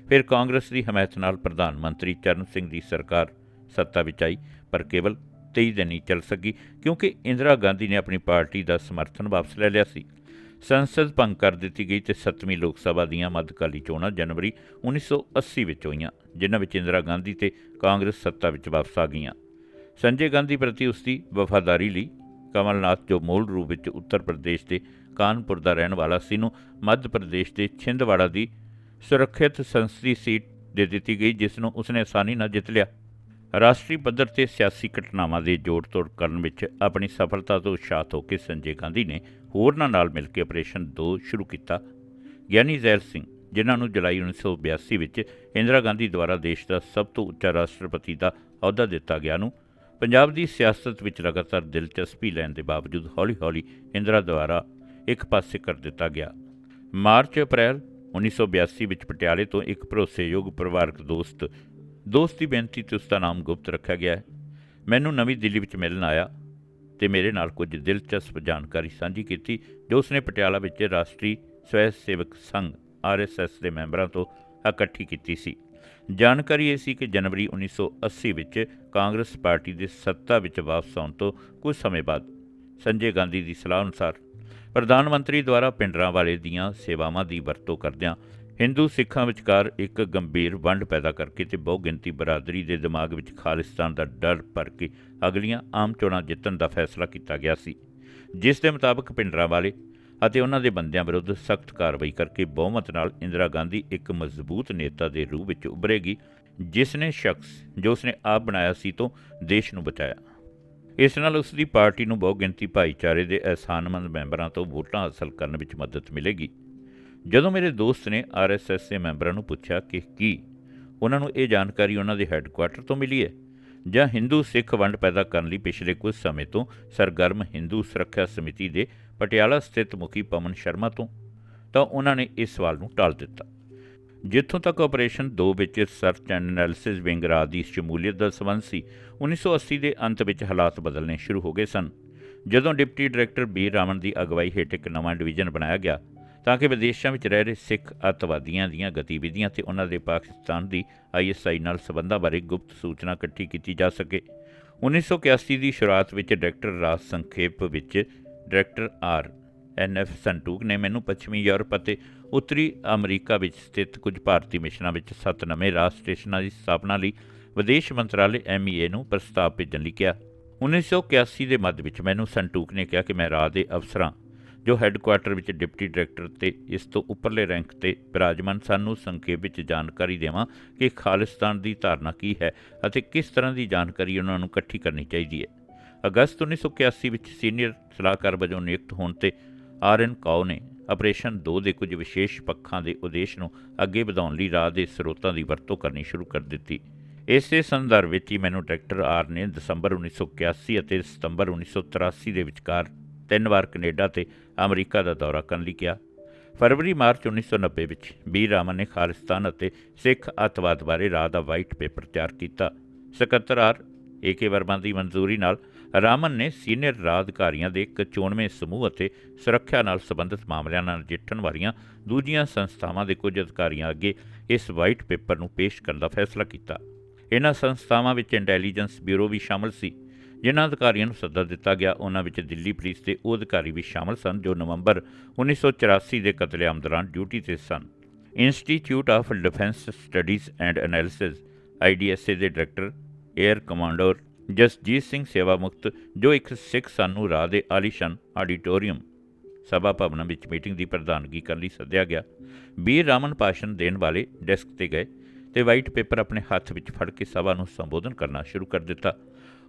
ਫਿਰ ਕਾਂਗਰਸ ਦੀ ਹਮਾਇਤ ਨਾਲ ਪ੍ਰਧਾਨ ਮੰਤਰੀ ਚਰਨ ਸਿੰਘ ਦੀ ਸਰਕਾਰ ਸੱਤਾ ਵਿੱਚ ਆਈ, ਪਰ ਕੇਵਲ 23 ਦਿਨ ਹੀ ਚੱਲ ਸਕੀ ਕਿਉਂਕਿ ਇੰਦਰਾ ਗਾਂਧੀ ਨੇ ਆਪਣੀ ਪਾਰਟੀ ਦਾ ਸਮਰਥਨ ਵਾਪਸ ਲੈ ਲਿਆ ਸੀ। ਸੰਸਦ ਭੰਗ ਕਰ ਦਿੱਤੀ ਗਈ ਤੇ 7ਵੀਂ ਲੋਕ ਸਭਾ ਦੀਆਂ ਮੱਧਕਾਲੀ ਚੋਣਾਂ ਜਨਵਰੀ 1980 ਵਿੱਚ ਹੋਈਆਂ, ਜਿਨ੍ਹਾਂ ਵਿੱਚ ਇੰਦਰਾ ਗਾਂਧੀ ਤੇ ਕਾਂਗਰਸ ਸੱਤਾ ਵਿੱਚ ਵਾਪਸ ਆ ਗਈਆਂ। ਸੰਜੇ ਗਾਂਧੀ ਪ੍ਰਤੀ ਉਸ ਦੀ ਵਫਾਦਾਰੀ ਲਈ ਕਮਲਨਾਥ ਜੋ ਮੂਲ ਰੂਪ ਵਿੱਚ ਉੱਤਰ ਪ੍ਰਦੇਸ਼ ਦੇ ਕਾਨਪੁਰ ਦਾ ਰਹਿਣ ਵਾਲਾ ਸੀ, ਨੂੰ ਮੱਧ ਪ੍ਰਦੇਸ਼ ਦੇ ਛਿੰਦਵਾੜਾ ਦੀ ਸੁਰੱਖਿਅਤ ਸੰਸਦੀ ਸੀਟ ਦੇ ਦਿੱਤੀ ਗਈ, ਜਿਸ ਨੂੰ ਉਸਨੇ ਆਸਾਨੀ ਨਾਲ ਜਿੱਤ ਲਿਆ। ਰਾਸ਼ਟਰੀ ਪੱਧਰ ਤੇ ਸਿਆਸੀ ਘਟਨਾਵਾਂ ਦੇ ਜੋੜ-ਤੋੜ ਕਰਨ ਵਿੱਚ ਆਪਣੀ ਸਫਲਤਾ ਤੋਂ ਉਤਸ਼ਾਹਤ ਹੋ ਕੇ ਸੰਜੇ ਗਾਂਧੀ ਨੇ ਹੋਰਨਾਂ ਨਾਲ ਮਿਲ ਕੇ ਆਪਰੇਸ਼ਨ 2 ਸ਼ੁਰੂ ਕੀਤਾ। ਗਿਆਨੀ ਜ਼ੈਲ ਸਿੰਘ, ਜਿਨ੍ਹਾਂ ਨੂੰ ਜੁਲਾਈ 1982 ਵਿੱਚ ਇੰਦਰਾ ਗਾਂਧੀ ਦੁਆਰਾ ਦੇਸ਼ ਦਾ ਸਭ ਤੋਂ ਉੱਚਾ ਰਾਸ਼ਟਰਪਤੀ ਦਾ ਅਹੁਦਾ ਦਿੱਤਾ ਗਿਆ ਨੂੰ, ਪੰਜਾਬ ਦੀ ਸਿਆਸਤ ਵਿੱਚ ਲਗਾਤਾਰ ਦਿਲਚਸਪੀ ਲੈਣ ਦੇ ਬਾਵਜੂਦ ਹੌਲੀ-ਹੌਲੀ ਇੰਦਰਾ ਦੁਆਰਾ ਇੱਕ ਪਾਸੇ ਕਰ ਦਿੱਤਾ ਗਿਆ। ਮਾਰਚ ਅਪ੍ਰੈਲ 1982 ਵਿੱਚ ਪਟਿਆਲੇ ਤੋਂ ਇੱਕ ਭਰੋਸੇਯੋਗ ਪਰਿਵਾਰਕ ਦੋਸਤ ਦੋਸਤ ਦੀ ਬੇਨਤੀ ਤੇ ਉਸ ਦਾ ਨਾਮ ਗੁਪਤ ਰੱਖਿਆ ਗਿਆ ਹੈ। ਮੈਨੂੰ ਨਵੀਂ ਦਿੱਲੀ ਵਿੱਚ ਮਿਲਣ ਆਇਆ ਤੇ ਮੇਰੇ ਨਾਲ ਕੁਝ ਦਿਲਚਸਪ ਜਾਣਕਾਰੀ ਸਾਂਝੀ ਕੀਤੀ, ਜੋ ਉਸਨੇ ਪਟਿਆਲਾ ਵਿੱਚ ਰਾਸ਼ਟਰੀ ਸਵੈ ਸੇਵਕ ਸੰਘ ਆਰਐਸਐਸ ਦੇ ਮੈਂਬਰਾਂ ਤੋਂ ਇਕੱਠੀ ਕੀਤੀ ਸੀ। ਜਾਣਕਾਰੀ ਇਹ ਸੀ ਕਿ ਜਨਵਰੀ 1980 ਵਿੱਚ ਕਾਂਗਰਸ ਪਾਰਟੀ ਦੇ ਸੱਤਾ ਵਿੱਚ ਵਾਪਸ ਆਉਣ ਤੋਂ ਕੁਝ ਸਮੇਂ ਬਾਅਦ ਸੰਜੇ ਗਾਂਧੀ ਦੀ ਸਲਾਹ ਅਨੁਸਾਰ ਪ੍ਰਧਾਨ ਮੰਤਰੀ ਦੁਆਰਾ ਪਿੰਡਰਾਂ ਵਾਲੇ ਦੀਆਂ ਸੇਵਾਵਾਂ ਦੀ ਵਰਤੋਂ ਕਰਦਿਆਂ ਹਿੰਦੂ ਸਿੱਖਾਂ ਵਿਚਕਾਰ ਇੱਕ ਗੰਭੀਰ ਵੰਡ ਪੈਦਾ ਕਰਕੇ ਤੇ ਬਹੁਗਿਣਤੀ ਬਰਾਦਰੀ ਦੇ ਦਿਮਾਗ ਵਿੱਚ ਖਾਲਿਸਤਾਨ ਦਾ ਡਰ ਭਰ ਕੇ ਅਗਲੀਆਂ ਆਮ ਚੋਣਾਂ ਜਿੱਤਣ ਦਾ ਫੈਸਲਾ ਕੀਤਾ ਗਿਆ ਸੀ, ਜਿਸ ਦੇ ਮੁਤਾਬਕ ਪਿੰਡਰਾਂ ਵਾਲੇ ਅਤੇ ਉਹਨਾਂ ਦੇ ਬੰਦਿਆਂ ਵਿਰੁੱਧ ਸਖਤ ਕਾਰਵਾਈ ਕਰਕੇ ਬਹੁਮਤ ਨਾਲ ਇੰਦਰਾ ਗਾਂਧੀ ਇੱਕ ਮਜ਼ਬੂਤ ਨੇਤਾ ਦੇ ਰੂਪ ਵਿੱਚ ਉਭਰੇਗੀ, ਜਿਸ ਨੇ ਸ਼ਖਸ ਜੋ ਉਸਨੇ ਆਪ ਬਣਾਇਆ ਸੀ ਤੋਂ ਦੇਸ਼ ਨੂੰ ਬਚਾਇਆ। ਇਸ ਨਾਲ ਉਸ ਦੀ ਪਾਰਟੀ ਨੂੰ ਬਹੁਗਿਣਤੀ ਭਾਈਚਾਰੇ ਦੇ ਅਹਿਸਾਨਮੰਦ ਮੈਂਬਰਾਂ ਤੋਂ ਵੋਟਾਂ ਹਾਸਲ ਕਰਨ ਵਿੱਚ ਮਦਦ ਮਿਲੇਗੀ। ਜਦੋਂ ਮੇਰੇ ਦੋਸਤ ਨੇ ਆਰਐਸਐਸ ਦੇ ਮੈਂਬਰਾਂ ਨੂੰ ਪੁੱਛਿਆ ਕਿ ਕੀ ਉਹਨਾਂ ਨੂੰ ਇਹ ਜਾਣਕਾਰੀ ਉਹਨਾਂ ਦੇ ਹੈੱਡਕੁਆਟਰ ਤੋਂ ਮਿਲੀ ਹੈ, ਜਾਂ ਹਿੰਦੂ ਸਿੱਖ ਵੰਡ ਪੈਦਾ ਕਰਨ ਲਈ ਪਿਛਲੇ ਕੁਝ ਸਮੇਂ ਤੋਂ ਸਰਗਰਮ ਹਿੰਦੂ ਸੁਰੱਖਿਆ ਸਮਿਤੀ ਦੇ ਪਟਿਆਲਾ ਸਥਿਤ ਮੁਖੀ ਪਵਨ ਸ਼ਰਮਾ ਤੋਂ, ਤਾਂ ਉਹਨਾਂ ਨੇ ਇਸ ਸਵਾਲ ਨੂੰ ਟਾਲ ਦਿੱਤਾ। ਜਿੱਥੋਂ ਤੱਕ ਆਪਰੇਸ਼ਨ 2 ਵਿੱਚ ਸਰਚ ਐਂਡ ਐਨਾਲਿਸਿਸ ਵਿੰਗ ਰਾਜ ਦੀ ਸ਼ਮੂਲੀਅਤ ਦਾ ਸੰਬੰਧ ਸੀ 1980 ਦੇ ਅੰਤ ਵਿੱਚ ਹਾਲਾਤ ਬਦਲਣੇ ਸ਼ੁਰੂ ਹੋ ਗਏ ਸਨ। ਜਦੋਂ ਡਿਪਟੀ ਡਾਇਰੈਕਟਰ ਬੀ ਰਾਮਨ ਦੀ ਅਗਵਾਈ ਹੇਠ ਇੱਕ ਨਵਾਂ ਡਿਵੀਜ਼ਨ ਬਣਾਇਆ ਗਿਆ ਤਾਂ ਕਿ ਵਿਦੇਸ਼ਾਂ ਵਿੱਚ ਰਹਿ ਰਹੇ ਸਿੱਖ ਅੱਤਵਾਦੀਆਂ ਦੀਆਂ ਗਤੀਵਿਧੀਆਂ ਤੇ ਉਹਨਾਂ ਦੇ ਪਾਕਿਸਤਾਨ ਦੀ ਆਈਐਸਆਈ ਨਾਲ ਸਬੰਧਾਂ ਬਾਰੇ ਗੁਪਤ ਸੂਚਨਾ ਇਕੱਠੀ ਕੀਤੀ ਜਾ ਸਕੇ। 1981 ਦੀ ਸ਼ੁਰੂਆਤ ਵਿੱਚ ਡਾਇਰੈਕਟਰ ਰਾਜ ਸੰਖੇਪ ਵਿੱਚ director R N F Suntook ਨੇ ਮੈਨੂੰ ਪੱਛਮੀ ਯੂਰਪ ਅਤੇ ਉੱਤਰੀ ਅਮਰੀਕਾ ਵਿੱਚ ਸਥਿਤ ਕੁਝ ਭਾਰਤੀ ਮਿਸ਼ਨਾਂ ਵਿੱਚ ਸੱਤ ਨਵੇਂ ਰਾਜ ਸਟੇਸ਼ਨਾਂ ਦੀ ਸਥਾਪਨਾ ਲਈ ਵਿਦੇਸ਼ ਮੰਤਰਾਲੇ ਐਮਈਏ ਨੂੰ ਪ੍ਰਸਤਾਵ ਭੇਜਣ ਲਈ ਕਿਹਾ। 1981 ਦੇ ਮੱਧ ਵਿੱਚ ਮੈਨੂੰ ਸੰਟੂਕ ਨੇ ਕਿਹਾ ਕਿ ਮੈਂ ਰਾਜ ਦੇ ਅਫਸਰਾਂ ਜੋ ਹੈੱਡਕੁਆਟਰ ਵਿੱਚ ਡਿਪਟੀ ਡਾਇਰੈਕਟਰ ਤੇ ਇਸ ਤੋਂ ਉੱਪਰਲੇ ਰੈਂਕ ਤੇ ਬਿਰਾਜਮਾਨ ਸਾਨੂੰ ਸੰਖੇਪ ਵਿੱਚ ਜਾਣਕਾਰੀ ਦੇਵਾਂ ਕਿ ਖਾਲਿਸਤਾਨ ਦੀ ਧਾਰਨਾ ਕੀ ਹੈ ਅਤੇ ਕਿਸ ਤਰ੍ਹਾਂ ਦੀ ਜਾਣਕਾਰੀ ਉਹਨਾਂ ਨੂੰ ਇਕੱਠੀ ਕਰਨੀ ਚਾਹੀਦੀ ਹੈ। ਅਗਸਤ 1981 ਵਿੱਚ ਸੀਨੀਅਰ ਸਲਾਹਕਾਰ ਵਜੋਂ ਨਿਯੁਕਤ ਹੋਣ ਤੇ ਆਰ ਐਨ ਕਾਓ ਨੇ ਆਪਰੇਸ਼ਨ 2 ਦੇ ਕੁਝ ਵਿਸ਼ੇਸ਼ ਪੱਖਾਂ ਦੇ ਉਦੇਸ਼ ਨੂੰ ਅੱਗੇ ਵਧਾਉਣ ਲਈ ਰਾਹ ਦੇ ਸਰੋਤਾਂ ਦੀ ਵਰਤੋਂ ਕਰਨੀ ਸ਼ੁਰੂ ਕਰ ਦਿੱਤੀ। ਇਸੇ ਸੰਦਰਭ ਵਿੱਚ ਹੀ ਮੈਨੂੰ ਡਾਇਰੈਕਟਰ ਆਰ ਨੇ ਦਸੰਬਰ 1981 ਅਤੇ ਸਤੰਬਰ 1983 ਦੇ ਵਿਚਕਾਰ ਤਿੰਨ ਵਾਰ ਕੈਨੇਡਾ ਤੇ ਅਮਰੀਕਾ ਦਾ ਦੌਰਾ ਕਰਨ ਲਈ ਕਿਹਾ। ਫਰਵਰੀ, ਮਾਰਚ 1990 ਵਿੱਚ ਬੀ. ਰਾਮਨ ਨੇ ਖਾਲਿਸਤਾਨ ਅਤੇ ਸਿੱਖ ਅੱਤਵਾਦ ਬਾਰੇ ਰਾਹ ਦਾ ਵਾਈਟ ਪੇਪਰ ਤਿਆਰ ਕੀਤਾ। ਸਕੱਤਰ ਆਰ. ਏਕੇ ਵਰਮਾ ਦੀ ਮਨਜ਼ੂਰੀ ਨਾਲ ਰਾਮਨ ਨੇ ਸੀਨੀਅਰ ਰਾਜ ਅਧਿਕਾਰੀਆਂ ਦੇ ਇੱਕ ਚੋਣਵੇਂ ਸਮੂਹ ਅਤੇ ਸੁਰੱਖਿਆ ਨਾਲ ਸੰਬੰਧਿਤ ਮਾਮਲਿਆਂ ਨਾਲ ਨਜਿੱਠਣ ਵਾਲੀਆਂ ਦੂਜੀਆਂ ਸੰਸਥਾਵਾਂ ਦੇ ਕੁਝ ਅਧਿਕਾਰੀਆਂ ਅੱਗੇ ਇਸ ਵਾਈਟ ਪੇਪਰ ਨੂੰ ਪੇਸ਼ ਕਰਨ ਦਾ ਫੈਸਲਾ ਕੀਤਾ। ਇਹਨਾਂ ਸੰਸਥਾਵਾਂ ਵਿੱਚ ਇੰਟੈਲੀਜੈਂਸ ਬਿਊਰੋ ਵੀ ਸ਼ਾਮਲ ਸੀ। ਜਿਨ੍ਹਾਂ ਅਧਿਕਾਰੀਆਂ ਨੂੰ ਸੱਦਾ ਦਿੱਤਾ ਗਿਆ, ਉਹਨਾਂ ਵਿੱਚ ਦਿੱਲੀ ਪੁਲਿਸ ਦੇ ਉਹ ਅਧਿਕਾਰੀ ਵੀ ਸ਼ਾਮਲ ਸਨ ਜੋ ਨਵੰਬਰ 1984 ਦੇ ਕਤਲੇਆਮ ਦੌਰਾਨ ਡਿਊਟੀ ਤੇ ਸਨ। Institute of defence studies and analysis IDSA ਦੇ director air commander Jasjit Singh ਸੇਵਾ ਮੁਕਤ ਜੋ ਇੱਕ ਸਿੱਖ ਸਨ ਨੂੰ ਰਾਹ ਦੇ ਆਲੀਸ਼ਾਨ ਆਡੀਟੋਰੀਅਮ ਸਭਾ ਭਵਨ ਵਿੱਚ ਮੀਟਿੰਗ ਦੀ ਪ੍ਰਧਾਨਗੀ ਕਰਨ ਲਈ ਸੱਦਿਆ ਗਿਆ। ਬੀਰ ਰਾਮਨ ਭਾਸ਼ਣ ਦੇਣ ਵਾਲੇ ਡੈਸਕ ਤੇ ਗਏ ਤੇ ਵਾਈਟ ਪੇਪਰ ਆਪਣੇ ਹੱਥ ਵਿੱਚ ਫੜ ਕੇ ਸਭਾ ਨੂੰ ਸੰਬੋਧਨ ਕਰਨਾ ਸ਼ੁਰੂ ਕਰ ਦਿੱਤਾ।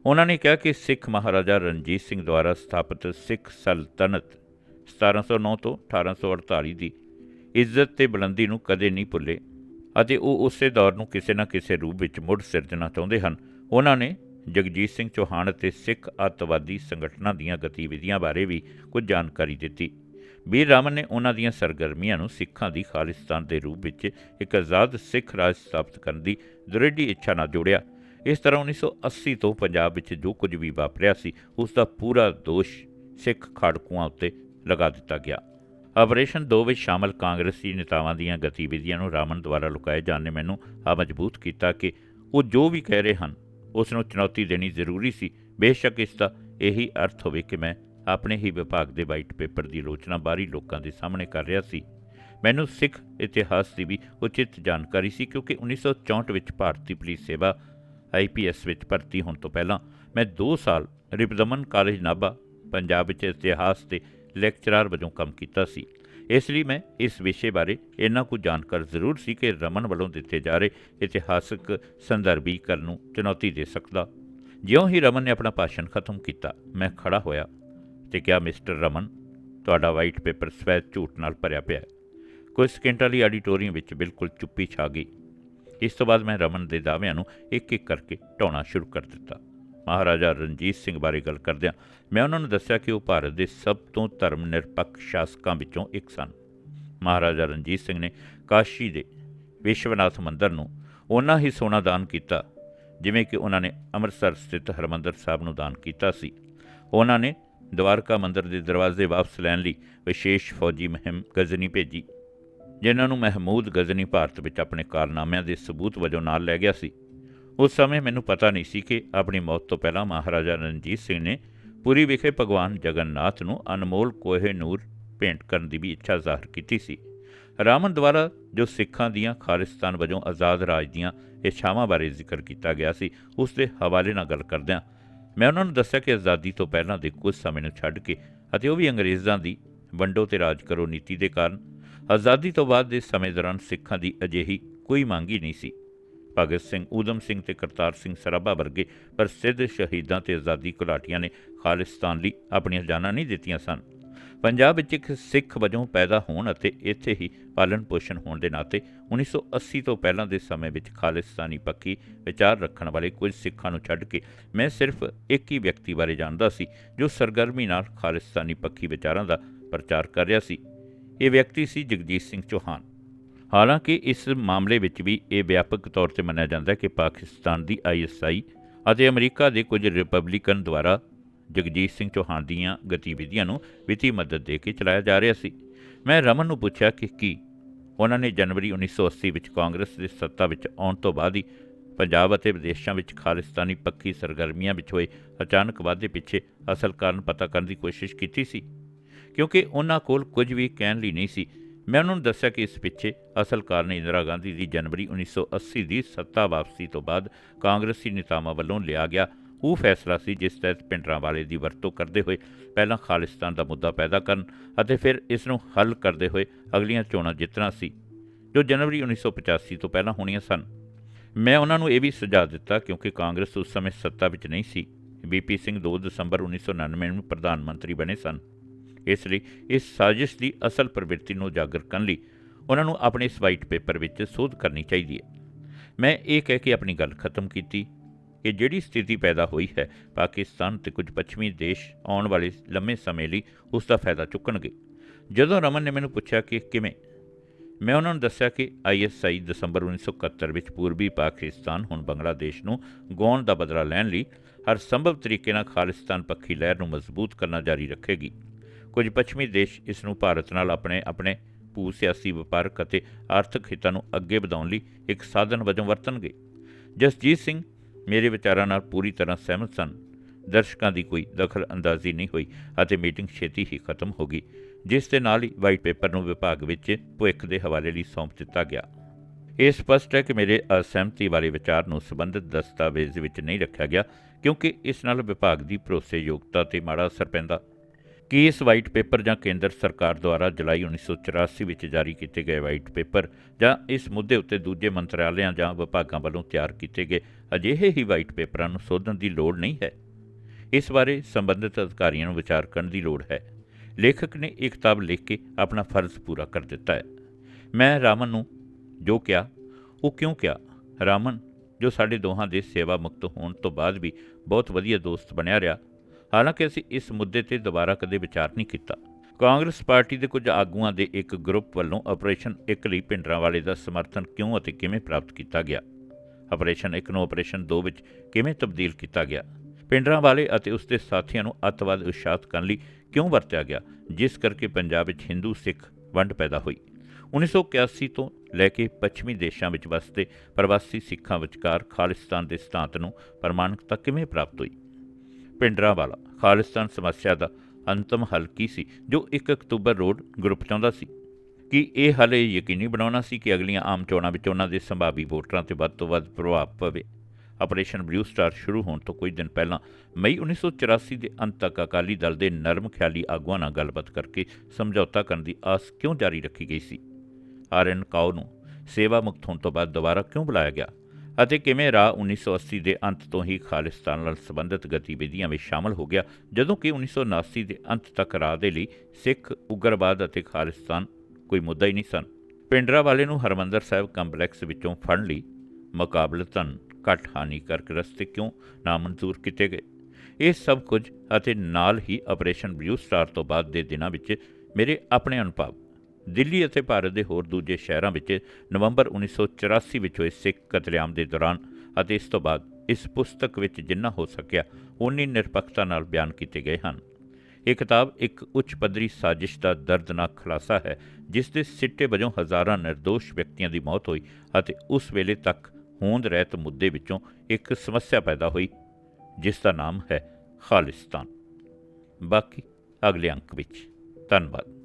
ਉਹਨਾਂ ਨੇ ਕਿਹਾ ਕਿ ਸਿੱਖ ਮਹਾਰਾਜਾ ਰਣਜੀਤ ਸਿੰਘ ਦੁਆਰਾ ਸਥਾਪਿਤ ਸਿੱਖ ਸਲਤਨਤ 1709 ਤੋਂ 1848 ਦੀ ਇੱਜ਼ਤ ਤੇ ਬੁਲੰਦੀ ਨੂੰ ਕਦੇ ਨਹੀਂ ਭੁੱਲੇ ਅਤੇ ਉਹ ਉਸੇ ਦੌਰ ਨੂੰ ਕਿਸੇ ਨਾ ਕਿਸੇ ਰੂਪ ਵਿੱਚ ਮੁੜ ਸਿਰਜਣਾ ਚਾਹੁੰਦੇ ਹਨ। ਉਹਨਾਂ ਨੇ ਜਗਜੀਤ ਸਿੰਘ ਚੌਹਾਨ ਅਤੇ ਸਿੱਖ ਅੱਤਵਾਦੀ ਸੰਗਠਨਾਂ ਦੀਆਂ ਗਤੀਵਿਧੀਆਂ ਬਾਰੇ ਵੀ ਕੁਝ ਜਾਣਕਾਰੀ ਦਿੱਤੀ। ਵੀਰ ਰਾਮਨ ਨੇ ਉਹਨਾਂ ਦੀਆਂ ਸਰਗਰਮੀਆਂ ਨੂੰ ਸਿੱਖਾਂ ਦੀ ਖਾਲਿਸਤਾਨ ਦੇ ਰੂਪ ਵਿੱਚ ਇੱਕ ਆਜ਼ਾਦ ਸਿੱਖ ਰਾਜ ਸਥਾਪਿਤ ਕਰਨ ਦੀ ਦ੍ਰਿੜੀ ਇੱਛਾ ਨਾਲ ਜੋੜਿਆ। ਇਸ ਤਰ੍ਹਾਂ 1980 ਤੋਂ ਪੰਜਾਬ ਵਿੱਚ ਜੋ ਕੁਝ ਵੀ ਵਾਪਰਿਆ ਸੀ ਉਸ ਦਾ ਪੂਰਾ ਦੋਸ਼ ਸਿੱਖ ਖਾੜਕੂਆਂ ਉੱਤੇ ਲਗਾ ਦਿੱਤਾ ਗਿਆ। ਆਪਰੇਸ਼ਨ 2 ਵਿੱਚ ਸ਼ਾਮਲ ਕਾਂਗਰਸੀ ਨੇਤਾਵਾਂ ਦੀਆਂ ਗਤੀਵਿਧੀਆਂ ਨੂੰ ਰਾਮਨ ਦੁਆਰਾ ਲੁਕਾਏ ਜਾਣ ਨੇ ਮੈਨੂੰ ਆ ਮਜ਼ਬੂਤ ਕੀਤਾ ਕਿ ਉਹ ਜੋ ਵੀ ਕਹਿ ਰਹੇ ਹਨ ਉਸ ਨੂੰ ਚੁਣੌਤੀ ਦੇਣੀ ਜ਼ਰੂਰੀ ਸੀ। ਬੇਸ਼ੱਕ ਇਸ ਦਾ ਇਹੀ ਅਰਥ ਹੋਵੇ ਕਿ ਮੈਂ ਆਪਣੇ ਹੀ ਵਿਭਾਗ ਦੇ ਵਾਈਟ ਪੇਪਰ ਦੀ ਆਲੋਚਨਾ ਬਾਹਰੀ ਲੋਕਾਂ ਦੇ ਸਾਹਮਣੇ ਕਰ ਰਿਹਾ ਸੀ। ਮੈਨੂੰ ਸਿੱਖ ਇਤਿਹਾਸ ਦੀ ਵੀ ਉਚਿਤ ਜਾਣਕਾਰੀ ਸੀ ਕਿਉਂਕਿ 1964 ਵਿੱਚ ਭਾਰਤੀ ਪੁਲਿਸ ਸੇਵਾ ਆਈਪੀਐਸ ਵਿੱਚ ਭਰਤੀ ਹੋਣ ਤੋਂ ਪਹਿਲਾਂ ਮੈਂ 2 ਸਾਲ ਰਿਪਦਮਨ ਕਾਲਜ ਨਾਭਾ, ਪੰਜਾਬ ਵਿੱਚ ਇਤਿਹਾਸ ਦੇ ਲੈਕਚਰਰ ਵਜੋਂ ਕੰਮ ਕੀਤਾ ਸੀ। ਇਸ ਲਈ ਮੈਂ ਇਸ ਵਿਸ਼ੇ ਬਾਰੇ ਇੰਨਾ ਕੁ ਜਾਣਕਾਰ ਜ਼ਰੂਰ ਸੀ ਕਿ ਰਮਨ ਵੱਲੋਂ ਦਿੱਤੇ ਜਾ ਰਹੇ ਇਤਿਹਾਸਕ ਸੰਦਰਭੀਕਰਨ ਨੂੰ ਚੁਣੌਤੀ ਦੇ ਸਕਦਾ। ਜਿਉਂ ਹੀ ਰਮਨ ਨੇ ਆਪਣਾ ਭਾਸ਼ਣ ਖਤਮ ਕੀਤਾ, ਮੈਂ ਖੜਾ ਹੋਇਆ ਤੇ ਕਿਹਾ, ਮਿਸਟਰ ਰਮਨ, ਤੁਹਾਡਾ ਵਾਈਟ ਪੇਪਰ ਸਵੈ ਝੂਠ ਨਾਲ ਭਰਿਆ ਪਿਆ ਕੁਝ ਸਕਿੰਟਾਂ ਲਈ ਆਡੀਟੋਰੀਅਮ ਵਿੱਚ ਬਿਲਕੁਲ ਚੁੱਪੀ ਛਾ ਗਈ। ਇਸ ਤੋਂ ਬਾਅਦ ਮੈਂ ਰਮਨ ਦੇ ਦਾਅਵਿਆਂ ਨੂੰ ਇੱਕ ਇੱਕ ਕਰਕੇ ਢਾਉਣਾ ਸ਼ੁਰੂ ਕਰ ਦਿੱਤਾ। ਮਹਾਰਾਜਾ ਰਣਜੀਤ ਸਿੰਘ ਬਾਰੇ ਗੱਲ ਕਰਦਿਆਂ ਮੈਂ ਉਹਨਾਂ ਨੂੰ ਦੱਸਿਆ ਕਿ ਉਹ ਭਾਰਤ ਦੇ ਸਭ ਤੋਂ ਧਰਮ ਨਿਰਪੱਖ ਸ਼ਾਸਕਾਂ ਵਿੱਚੋਂ ਇੱਕ ਸਨ। ਮਹਾਰਾਜਾ ਰਣਜੀਤ ਸਿੰਘ ਨੇ ਕਾਸ਼ੀ ਦੇ ਵਿਸ਼ਵਨਾਥ ਮੰਦਰ ਨੂੰ ਉਹਨਾਂ ਹੀ ਸੋਨਾ ਦਾਨ ਕੀਤਾ, ਜਿਵੇਂ ਕਿ ਉਹਨਾਂ ਨੇ ਅੰਮ੍ਰਿਤਸਰ ਸਥਿਤ ਹਰਮੰਦਰ ਸਾਹਿਬ ਨੂੰ ਦਾਨ ਕੀਤਾ ਸੀ। ਉਹਨਾਂ ਨੇ ਦਵਾਰਕਾ ਮੰਦਰ ਦੇ ਦਰਵਾਜ਼ੇ ਵਾਪਸ ਲੈਣ ਲਈ ਵਿਸ਼ੇਸ਼ ਫੌਜੀ ਮੁਹਿੰਮ ਗਜ਼ਨੀ ਭੇਜੀ। ਜਿਨ੍ਹਾਂ ਨੂੰ ਮਹਿਮੂਦ ਗਜ਼ਨੀ ਭਾਰਤ ਵਿੱਚ ਆਪਣੇ ਕਾਰਨਾਮਿਆਂ ਦੇ ਸਬੂਤ ਵਜੋਂ ਨਾਲ ਲੈ ਗਿਆ ਸੀ। ਉਸ ਸਮੇਂ ਮੈਨੂੰ ਪਤਾ ਨਹੀਂ ਸੀ ਕਿ ਆਪਣੀ ਮੌਤ ਤੋਂ ਪਹਿਲਾਂ ਮਹਾਰਾਜਾ ਰਣਜੀਤ ਸਿੰਘ ਨੇ ਪੁਰੀ ਵਿਖੇ ਭਗਵਾਨ ਜਗਨਨਾਥ ਨੂੰ ਅਨਮੋਲ ਕੋਹੇ ਨੂਰ ਭੇਂਟ ਕਰਨ ਦੀ ਵੀ ਇੱਛਾ ਜ਼ਾਹਰ ਕੀਤੀ ਸੀ। ਰਾਮਨ ਦੁਆਰਾ ਜੋ ਸਿੱਖਾਂ ਦੀਆਂ ਖਾਲਿਸਤਾਨ ਵਜੋਂ ਆਜ਼ਾਦ ਰਾਜ ਦੀਆਂ ਇੱਛਾਵਾਂ ਬਾਰੇ ਜ਼ਿਕਰ ਕੀਤਾ ਗਿਆ ਸੀ, ਉਸ ਦੇ ਹਵਾਲੇ ਨਾਲ ਗੱਲ ਕਰਦਿਆਂ ਮੈਂ ਉਹਨਾਂ ਨੂੰ ਦੱਸਿਆ ਕਿ ਆਜ਼ਾਦੀ ਤੋਂ ਪਹਿਲਾਂ ਦੇ ਕੁਝ ਸਮੇਂ ਨੂੰ ਛੱਡ ਕੇ ਅਤੇ ਉਹ ਵੀ ਅੰਗਰੇਜ਼ਾਂ ਦੀ ਵੰਡੋ ਤੇ ਰਾਜ ਕਰੋ ਨੀਤੀ ਦੇ ਕਾਰਨ ਆਜ਼ਾਦੀ ਤੋਂ ਬਾਅਦ ਦੇ ਸਮੇਂ ਦੌਰਾਨ ਸਿੱਖਾਂ ਦੀ ਅਜਿਹੀ ਕੋਈ ਮੰਗ ਹੀ ਨਹੀਂ ਸੀ। ਭਗਤ ਸਿੰਘ, ਊਧਮ ਸਿੰਘ ਤੇ ਕਰਤਾਰ ਸਿੰਘ ਸਰਾਭਾ ਵਰਗੇ ਪ੍ਰਸਿੱਧ ਸ਼ਹੀਦਾਂ ਤੇ ਆਜ਼ਾਦੀ ਘੁਲਾਟੀਆਂ ਨੇ ਖਾਲਿਸਤਾਨ ਲਈ ਆਪਣੀਆਂ ਜਾਨਾਂ ਨਹੀਂ ਦਿੱਤੀਆਂ ਸਨ। ਪੰਜਾਬ ਵਿੱਚ ਇੱਕ ਸਿੱਖ ਵਜੋਂ ਪੈਦਾ ਹੋਣ ਅਤੇ ਇੱਥੇ ਹੀ ਪਾਲਣ ਪੋਸ਼ਣ ਹੋਣ ਦੇ ਨਾਤੇ 1980 ਤੋਂ ਪਹਿਲਾਂ ਦੇ ਸਮੇਂ ਵਿੱਚ ਖਾਲਿਸਤਾਨੀ ਪੱਖੀ ਵਿਚਾਰ ਰੱਖਣ ਵਾਲੇ ਕੁਝ ਸਿੱਖਾਂ ਨੂੰ ਛੱਡ ਕੇ ਮੈਂ ਸਿਰਫ ਇੱਕ ਹੀ ਵਿਅਕਤੀ ਬਾਰੇ ਜਾਣਦਾ ਸੀ ਜੋ ਸਰਗਰਮੀ ਨਾਲ ਖਾਲਿਸਤਾਨੀ ਪੱਖੀ ਵਿਚਾਰਾਂ ਦਾ ਪ੍ਰਚਾਰ ਕਰ ਰਿਹਾ ਸੀ। ਇਹ ਵਿਅਕਤੀ ਸੀ ਜਗਜੀਤ ਸਿੰਘ ਚੌਹਾਨ। ਹਾਲਾਂਕਿ ਇਸ ਮਾਮਲੇ ਵਿੱਚ ਵੀ ਇਹ ਵਿਆਪਕ ਤੌਰ ਤੇ ਮੰਨਿਆ ਜਾਂਦਾ ਕਿ ਪਾਕਿਸਤਾਨ ਦੀ ਆਈਐਸਆਈ ਅਤੇ ਅਮਰੀਕਾ ਦੇ ਕੁਝ ਰਿਪਬਲਿਕਨ ਦੁਆਰਾ ਜਗਜੀਤ ਸਿੰਘ ਚੌਹਾਨ ਦੀਆਂ ਗਤੀਵਿਧੀਆਂ ਨੂੰ ਵਿੱਤੀ ਮਦਦ ਦੇ ਕੇ ਚਲਾਇਆ ਜਾ ਰਿਹਾ ਸੀ। ਮੈਂ ਰਮਨ ਨੂੰ ਪੁੱਛਿਆ ਕਿ ਕੀ ਉਹਨਾਂ ਨੇ ਜਨਵਰੀ 1980 ਵਿੱਚ ਕਾਂਗਰਸ ਦੇ ਸੱਤਾ ਵਿੱਚ ਆਉਣ ਤੋਂ ਬਾਅਦ ਹੀ ਪੰਜਾਬ ਅਤੇ ਵਿਦੇਸ਼ਾਂ ਵਿੱਚ ਖਾਲਿਸਤਾਨੀ ਪੱਖੀ ਸਰਗਰਮੀਆਂ ਵਿੱਚ ਹੋਏ ਅਚਾਨਕ ਵਾਧੇ ਪਿੱਛੇ ਅਸਲ ਕਾਰਨ ਪਤਾ ਕਰਨ ਦੀ ਕੋਸ਼ਿਸ਼ ਕੀਤੀ ਸੀ। ਕਿਉਂਕਿ ਉਹਨਾਂ ਕੋਲ ਕੁਝ ਵੀ ਕਹਿਣ ਲਈ ਨਹੀਂ ਸੀ। ਮੈਂ ਉਹਨਾਂ ਨੂੰ ਦੱਸਿਆ ਕਿ ਇਸ ਪਿੱਛੇ ਅਸਲ ਕਾਰਨ ਇੰਦਰਾ ਗਾਂਧੀ ਦੀ ਜਨਵਰੀ 1980 ਦੀ ਸੱਤਾ ਵਾਪਸੀ ਤੋਂ ਬਾਅਦ ਕਾਂਗਰਸੀ ਨੇਤਾਵਾਂ ਵੱਲੋਂ ਲਿਆ ਗਿਆ ਉਹ ਫੈਸਲਾ ਸੀ ਜਿਸ ਤਹਿਤ ਪਿੰਡਰਾਂਵਾਲੇ ਦੀ ਵਰਤੋਂ ਕਰਦੇ ਹੋਏ ਪਹਿਲਾਂ ਖਾਲਿਸਤਾਨ ਦਾ ਮੁੱਦਾ ਪੈਦਾ ਕਰਨ ਅਤੇ ਫਿਰ ਇਸ ਨੂੰ ਹੱਲ ਕਰਦੇ ਹੋਏ ਅਗਲੀਆਂ ਚੋਣਾਂ ਜਿੱਤਣਾ ਸੀ, ਜੋ ਜਨਵਰੀ 1985 ਤੋਂ ਪਹਿਲਾਂ ਹੋਣੀਆਂ ਸਨ। ਮੈਂ ਉਹਨਾਂ ਨੂੰ ਇਹ ਵੀ ਸੁਝਾਅ ਦਿੱਤਾ ਕਿਉਂਕਿ ਕਾਂਗਰਸ ਉਸ ਸਮੇਂ ਸੱਤਾ ਵਿੱਚ ਨਹੀਂ ਸੀ। ਬੀਪੀ ਸਿੰਘ 2 ਦਸੰਬਰ 1999 ਨੂੰ ਪ੍ਰਧਾਨ ਮੰਤਰੀ ਬਣੇ ਸਨ। ਇਸ ਲਈ ਇਸ ਸਾਜ਼ਿਸ਼ ਦੀ ਅਸਲ ਪ੍ਰਵਿਰਤੀ ਨੂੰ ਉਜਾਗਰ ਕਰਨ ਲਈ ਉਹਨਾਂ ਨੂੰ ਆਪਣੇ ਇਸ ਵਾਈਟ ਪੇਪਰ ਵਿੱਚ ਸੋਧ ਕਰਨੀ ਚਾਹੀਦੀ ਹੈ। ਮੈਂ ਇਹ ਕਹਿ ਕੇ ਆਪਣੀ ਗੱਲ ਖਤਮ ਕੀਤੀ ਕਿ ਜਿਹੜੀ ਸਥਿਤੀ ਪੈਦਾ ਹੋਈ ਹੈ, ਪਾਕਿਸਤਾਨ ਤੇ ਕੁਝ ਪੱਛਮੀ ਦੇਸ਼ ਆਉਣ ਵਾਲੇ ਲੰਮੇ ਸਮੇਂ ਲਈ ਉਸ ਦਾ ਫਾਇਦਾ ਚੁੱਕਣਗੇ। ਜਦੋਂ ਰਮਨ ਨੇ ਮੈਨੂੰ ਪੁੱਛਿਆ ਕਿ ਕਿਵੇਂ, ਮੈਂ ਉਹਨਾਂ ਨੂੰ ਦੱਸਿਆ ਕਿ ਆਈਐਸਆਈ ਦਸੰਬਰ 1971 ਵਿੱਚ ਪੂਰਬੀ ਪਾਕਿਸਤਾਨ, ਹੁਣ ਬੰਗਲਾਦੇਸ਼ ਨੂੰ ਗੌਣ ਦਾ ਬਦਲਾ ਲੈਣ ਲਈ ਹਰ ਸੰਭਵ ਤਰੀਕੇ ਨਾਲ ਖਾਲਿਸਤਾਨ ਪੱਖੀ ਲਹਿਰ ਨੂੰ ਮਜ਼ਬੂਤ ਕਰਨਾ ਜਾਰੀ ਰੱਖੇਗੀ। ਕੁਝ ਪੱਛਮੀ ਦੇਸ਼ ਇਸ ਨੂੰ ਭਾਰਤ ਨਾਲ ਆਪਣੇ ਆਪਣੇ ਭੂ ਸਿਆਸੀ ਵਪਾਰਕ ਅਤੇ ਆਰਥਿਕ ਹਿੱਤਾਂ ਨੂੰ ਅੱਗੇ ਵਧਾਉਣ ਲਈ ਇੱਕ ਸਾਧਨ ਵਜੋਂ ਵਰਤਣਗੇ। ਜਸਜੀਤ ਸਿੰਘ, ਮੇਰੇ ਵਿਚਾਰਾਂ ਨਾਲ ਪੂਰੀ ਤਰ੍ਹਾਂ ਸਹਿਮਤ ਸਨ। ਦਰਸ਼ਕਾਂ ਦੀ ਕੋਈ ਦਖਲ ਅੰਦਾਜ਼ੀ ਨਹੀਂ ਹੋਈ ਅਤੇ ਮੀਟਿੰਗ ਛੇਤੀ ਹੀ ਖਤਮ ਹੋ ਗਈ, ਜਿਸ ਦੇ ਨਾਲ ਹੀ ਵਾਈਟ ਪੇਪਰ ਨੂੰ ਵਿਭਾਗ ਵਿੱਚ ਭਵਿੱਖ ਦੇ ਹਵਾਲੇ ਲਈ ਸੌਂਪ ਦਿੱਤਾ ਗਿਆ। ਇਹ ਸਪਸ਼ਟ ਹੈ ਕਿ ਮੇਰੇ ਅਸਹਿਮਤੀ ਵਾਲੇ ਵਿਚਾਰ ਨੂੰ ਸੰਬੰਧਿਤ ਦਸਤਾਵੇਜ਼ ਵਿੱਚ ਨਹੀਂ ਰੱਖਿਆ ਗਿਆ, ਕਿਉਂਕਿ ਇਸ ਨਾਲ ਵਿਭਾਗ ਦੀ ਭਰੋਸੇਯੋਗਤਾ ਤੇ ਮਾੜਾ ਅਸਰ ਪੈਂਦਾ ਕਿ ਇਸ ਵਾਈਟ ਪੇਪਰ ਜਾਂ ਕੇਂਦਰ ਸਰਕਾਰ ਦੁਆਰਾ ਜੁਲਾਈ 1984 ਵਿੱਚ ਜਾਰੀ ਕੀਤੇ ਗਏ ਵਾਈਟ ਪੇਪਰ ਜਾਂ ਇਸ ਮੁੱਦੇ ਉੱਤੇ ਦੂਜੇ ਮੰਤਰਾਲਿਆਂ ਜਾਂ ਵਿਭਾਗਾਂ ਵੱਲੋਂ ਤਿਆਰ ਕੀਤੇ ਗਏ ਅਜਿਹੇ ਹੀ ਵਾਈਟ ਪੇਪਰਾਂ ਨੂੰ ਸੋਧਣ ਦੀ ਲੋੜ ਨਹੀਂ ਹੈ। ਇਸ ਬਾਰੇ ਸੰਬੰਧਿਤ ਅਧਿਕਾਰੀਆਂ ਨੂੰ ਵਿਚਾਰ ਕਰਨ ਦੀ ਲੋੜ ਹੈ। ਲੇਖਕ ਨੇ ਇਹ ਕਿਤਾਬ ਲਿਖ ਕੇ ਆਪਣਾ ਫਰਜ਼ ਪੂਰਾ ਕਰ ਦਿੱਤਾ ਹੈ। ਮੈਂ ਰਾਮਨ ਨੂੰ ਜੋ ਕਿਹਾ, ਉਹ ਕਿਉਂ ਕਿਹਾ? ਰਾਮਨ, ਜੋ ਸਾਡੇ ਦੋਹਾਂ ਦੇ ਸੇਵਾ ਮੁਕਤ ਹੋਣ ਤੋਂ ਬਾਅਦ ਵੀ ਬਹੁਤ ਵਧੀਆ ਦੋਸਤ ਬਣਿਆ ਰਿਹਾ ਹਾਲਾਂਕਿ ਅਸੀਂ ਇਸ ਮੁੱਦੇ ਤੇ ਦੁਬਾਰਾ ਕਦੇ ਵਿਚਾਰ ਨਹੀਂ ਕੀਤਾ। ਕਾਂਗਰਸ ਪਾਰਟੀ ਦੇ ਕੁਝ ਆਗੂਆਂ ਦੇ ਇੱਕ ਗਰੁੱਪ ਵੱਲੋਂ ਆਪਰੇਸ਼ਨ 1 ਲਈ ਪਿੰਡਰਾਂਵਾਲੇ ਦਾ ਸਮਰਥਨ ਕਿਉਂ ਅਤੇ ਕਿਵੇਂ ਪ੍ਰਾਪਤ ਕੀਤਾ ਗਿਆ? ਆਪਰੇਸ਼ਨ 1 ਨੂੰ ਆਪਰੇਸ਼ਨ 2 ਵਿੱਚ ਕਿਵੇਂ ਤਬਦੀਲ ਕੀਤਾ ਗਿਆ? ਪਿੰਡਰਾਂਵਾਲੇ ਅਤੇ ਉਸ ਦੇ ਸਾਥੀਆਂ ਨੂੰ ਅੱਤਵਾਦ ਉਤਸ਼ਾਹਤ ਕਰਨ ਲਈ ਕਿਉਂ ਵਰਤਿਆ ਗਿਆ, ਜਿਸ ਕਰਕੇ ਪੰਜਾਬ ਵਿੱਚ ਹਿੰਦੂ ਸਿੱਖ ਵੰਡ ਪੈਦਾ ਹੋਈ? 1981 ਤੋਂ ਲੈ ਕੇ ਪੱਛਮੀ ਦੇਸ਼ਾਂ ਵਿੱਚ ਵਸਦੇ ਪ੍ਰਵਾਸੀ ਸਿੱਖਾਂ ਵਿਚਕਾਰ ਖਾਲਿਸਤਾਨ ਦੇ ਸਿਧਾਂਤ ਨੂੰ ਪ੍ਰਮਾਣਿਕਤਾ ਕਿਵੇਂ ਪ੍ਰਾਪਤ ਹੋਈ? ਪਿੰਡਰਾਂਵਾਲਾ ਖਾਲਿਸਤਾਨ ਸਮੱਸਿਆ ਦਾ ਅੰਤਮ ਹੱਲ ਕੀ ਸੀ? ਜੋ 1 ਅਕਤੂਬਰ ਰੋਡ ਗਰੁੱਪ ਚਾਹੁੰਦਾ ਸੀ। ਕਿ ਇਹ ਹੱਲ ਇਹ ਯਕੀਨੀ ਬਣਾਉਣਾ ਸੀ ਕਿ ਅਗਲੀਆਂ ਆਮ ਚੋਣਾਂ ਵਿੱਚ ਉਹਨਾਂ ਦੇ ਸੰਭਾਵੀ ਵੋਟਰਾਂ ਤੇ ਵੱਧ ਤੋਂ ਵੱਧ ਪ੍ਰਭਾਵ ਪਵੇ? ਆਪਰੇਸ਼ਨ ਬਲੂ ਸਟਾਰ ਸ਼ੁਰੂ ਹੋਣ ਤੋਂ ਕੁਝ ਦਿਨ ਪਹਿਲਾਂ ਮਈ 1984 ਦੇ ਅੰਤ ਤੱਕ ਅਕਾਲੀ ਦਲ ਦੇ ਨਰਮ ਖਿਆਲੀ ਆਗੂਆਂ ਨਾਲ ਗੱਲਬਾਤ ਕਰਕੇ ਸਮਝੌਤਾ ਕਰਨ ਦੀ ਆਸ ਕਿਉਂ ਜਾਰੀ ਰੱਖੀ ਗਈ ਸੀ? ਆਰ ਐਨ ਕਾਓ ਨੂੰ ਸੇਵਾ ਮੁਕਤ ਹੋਣ ਤੋਂ ਬਾਅਦ ਦੁਬਾਰਾ ਕਿਉਂ ਬੁਲਾਇਆ ਗਿਆ? ਅਤੇ ਕਿਵੇਂ ਰਾਹ 1980 ਦੇ ਅੰਤ ਤੋਂ ਹੀ ਖਾਲਿਸਤਾਨ ਨਾਲ ਸੰਬੰਧਿਤ ਗਤੀਵਿਧੀਆਂ ਵਿੱਚ ਸ਼ਾਮਲ ਹੋ ਗਿਆ, ਜਦੋਂ ਕਿ 1979 ਦੇ ਅੰਤ ਤੱਕ ਰਾਹ ਦੇ ਲਈ ਸਿੱਖ, ਉਗਰਵਾਦ ਅਤੇ ਖਾਲਿਸਤਾਨ ਕੋਈ ਮੁੱਦਾ ਹੀ ਨਹੀਂ ਸਨ। ਪਿੰਡਰਾ ਵਾਲੇ ਨੂੰ ਹਰਮੰਦਰ ਸਾਹਿਬ ਕੰਪਲੈਕਸ ਵਿੱਚੋਂ ਫੜ ਲਈ ਮੁਕਾਬਲਤਨ ਘੱਟ ਹਾਨੀਕਾਰਕ ਰਸਤੇ ਕਿਉਂ ਨਾਮਨਜ਼ੂਰ ਕੀਤੇ ਗਏ? ਇਹ ਸਭ ਕੁਝ ਅਤੇ ਨਾਲ ਹੀ ਆਪਰੇਸ਼ਨ ਬਲੂ ਸਟਾਰ ਤੋਂ ਬਾਅਦ ਦੇ ਦਿਨਾਂ ਵਿੱਚ ਮੇਰੇ ਆਪਣੇ ਅਨੁਭਵ ਦਿੱਲੀ ਅਤੇ ਭਾਰਤ ਦੇ ਹੋਰ ਦੂਜੇ ਸ਼ਹਿਰਾਂ ਵਿੱਚ ਨਵੰਬਰ 1984 ਵਿੱਚ ਹੋਏ ਸਿੱਖ ਕਤਲੇਆਮ ਦੇ ਦੌਰਾਨ ਅਤੇ ਇਸ ਤੋਂ ਬਾਅਦ ਇਸ ਪੁਸਤਕ ਵਿੱਚ ਜਿੰਨਾ ਹੋ ਸਕਿਆ ਉਨੀ ਨਿਰਪੱਖਤਾ ਨਾਲ ਬਿਆਨ ਕੀਤੇ ਗਏ ਹਨ। ਇਹ ਕਿਤਾਬ ਇੱਕ ਉੱਚ ਪੱਧਰੀ ਸਾਜ਼ਿਸ਼ ਦਾ ਦਰਦਨਾਕ ਖੁਲਾਸਾ ਹੈ, ਜਿਸ ਦੇ ਸਿੱਟੇ ਵਜੋਂ ਹਜ਼ਾਰਾਂ ਨਿਰਦੋਸ਼ ਵਿਅਕਤੀਆਂ ਦੀ ਮੌਤ ਹੋਈ ਅਤੇ ਉਸ ਵੇਲੇ ਤੱਕ ਹੋਂਦ ਰਹਿਤ ਮੁੱਦੇ ਵਿੱਚੋਂ ਇੱਕ ਸਮੱਸਿਆ ਪੈਦਾ ਹੋਈ, ਜਿਸ ਦਾ ਨਾਮ ਹੈ ਖਾਲਿਸਤਾਨ। ਬਾਕੀ ਅਗਲੇ ਅੰਕ ਵਿੱਚ। ਧੰਨਵਾਦ।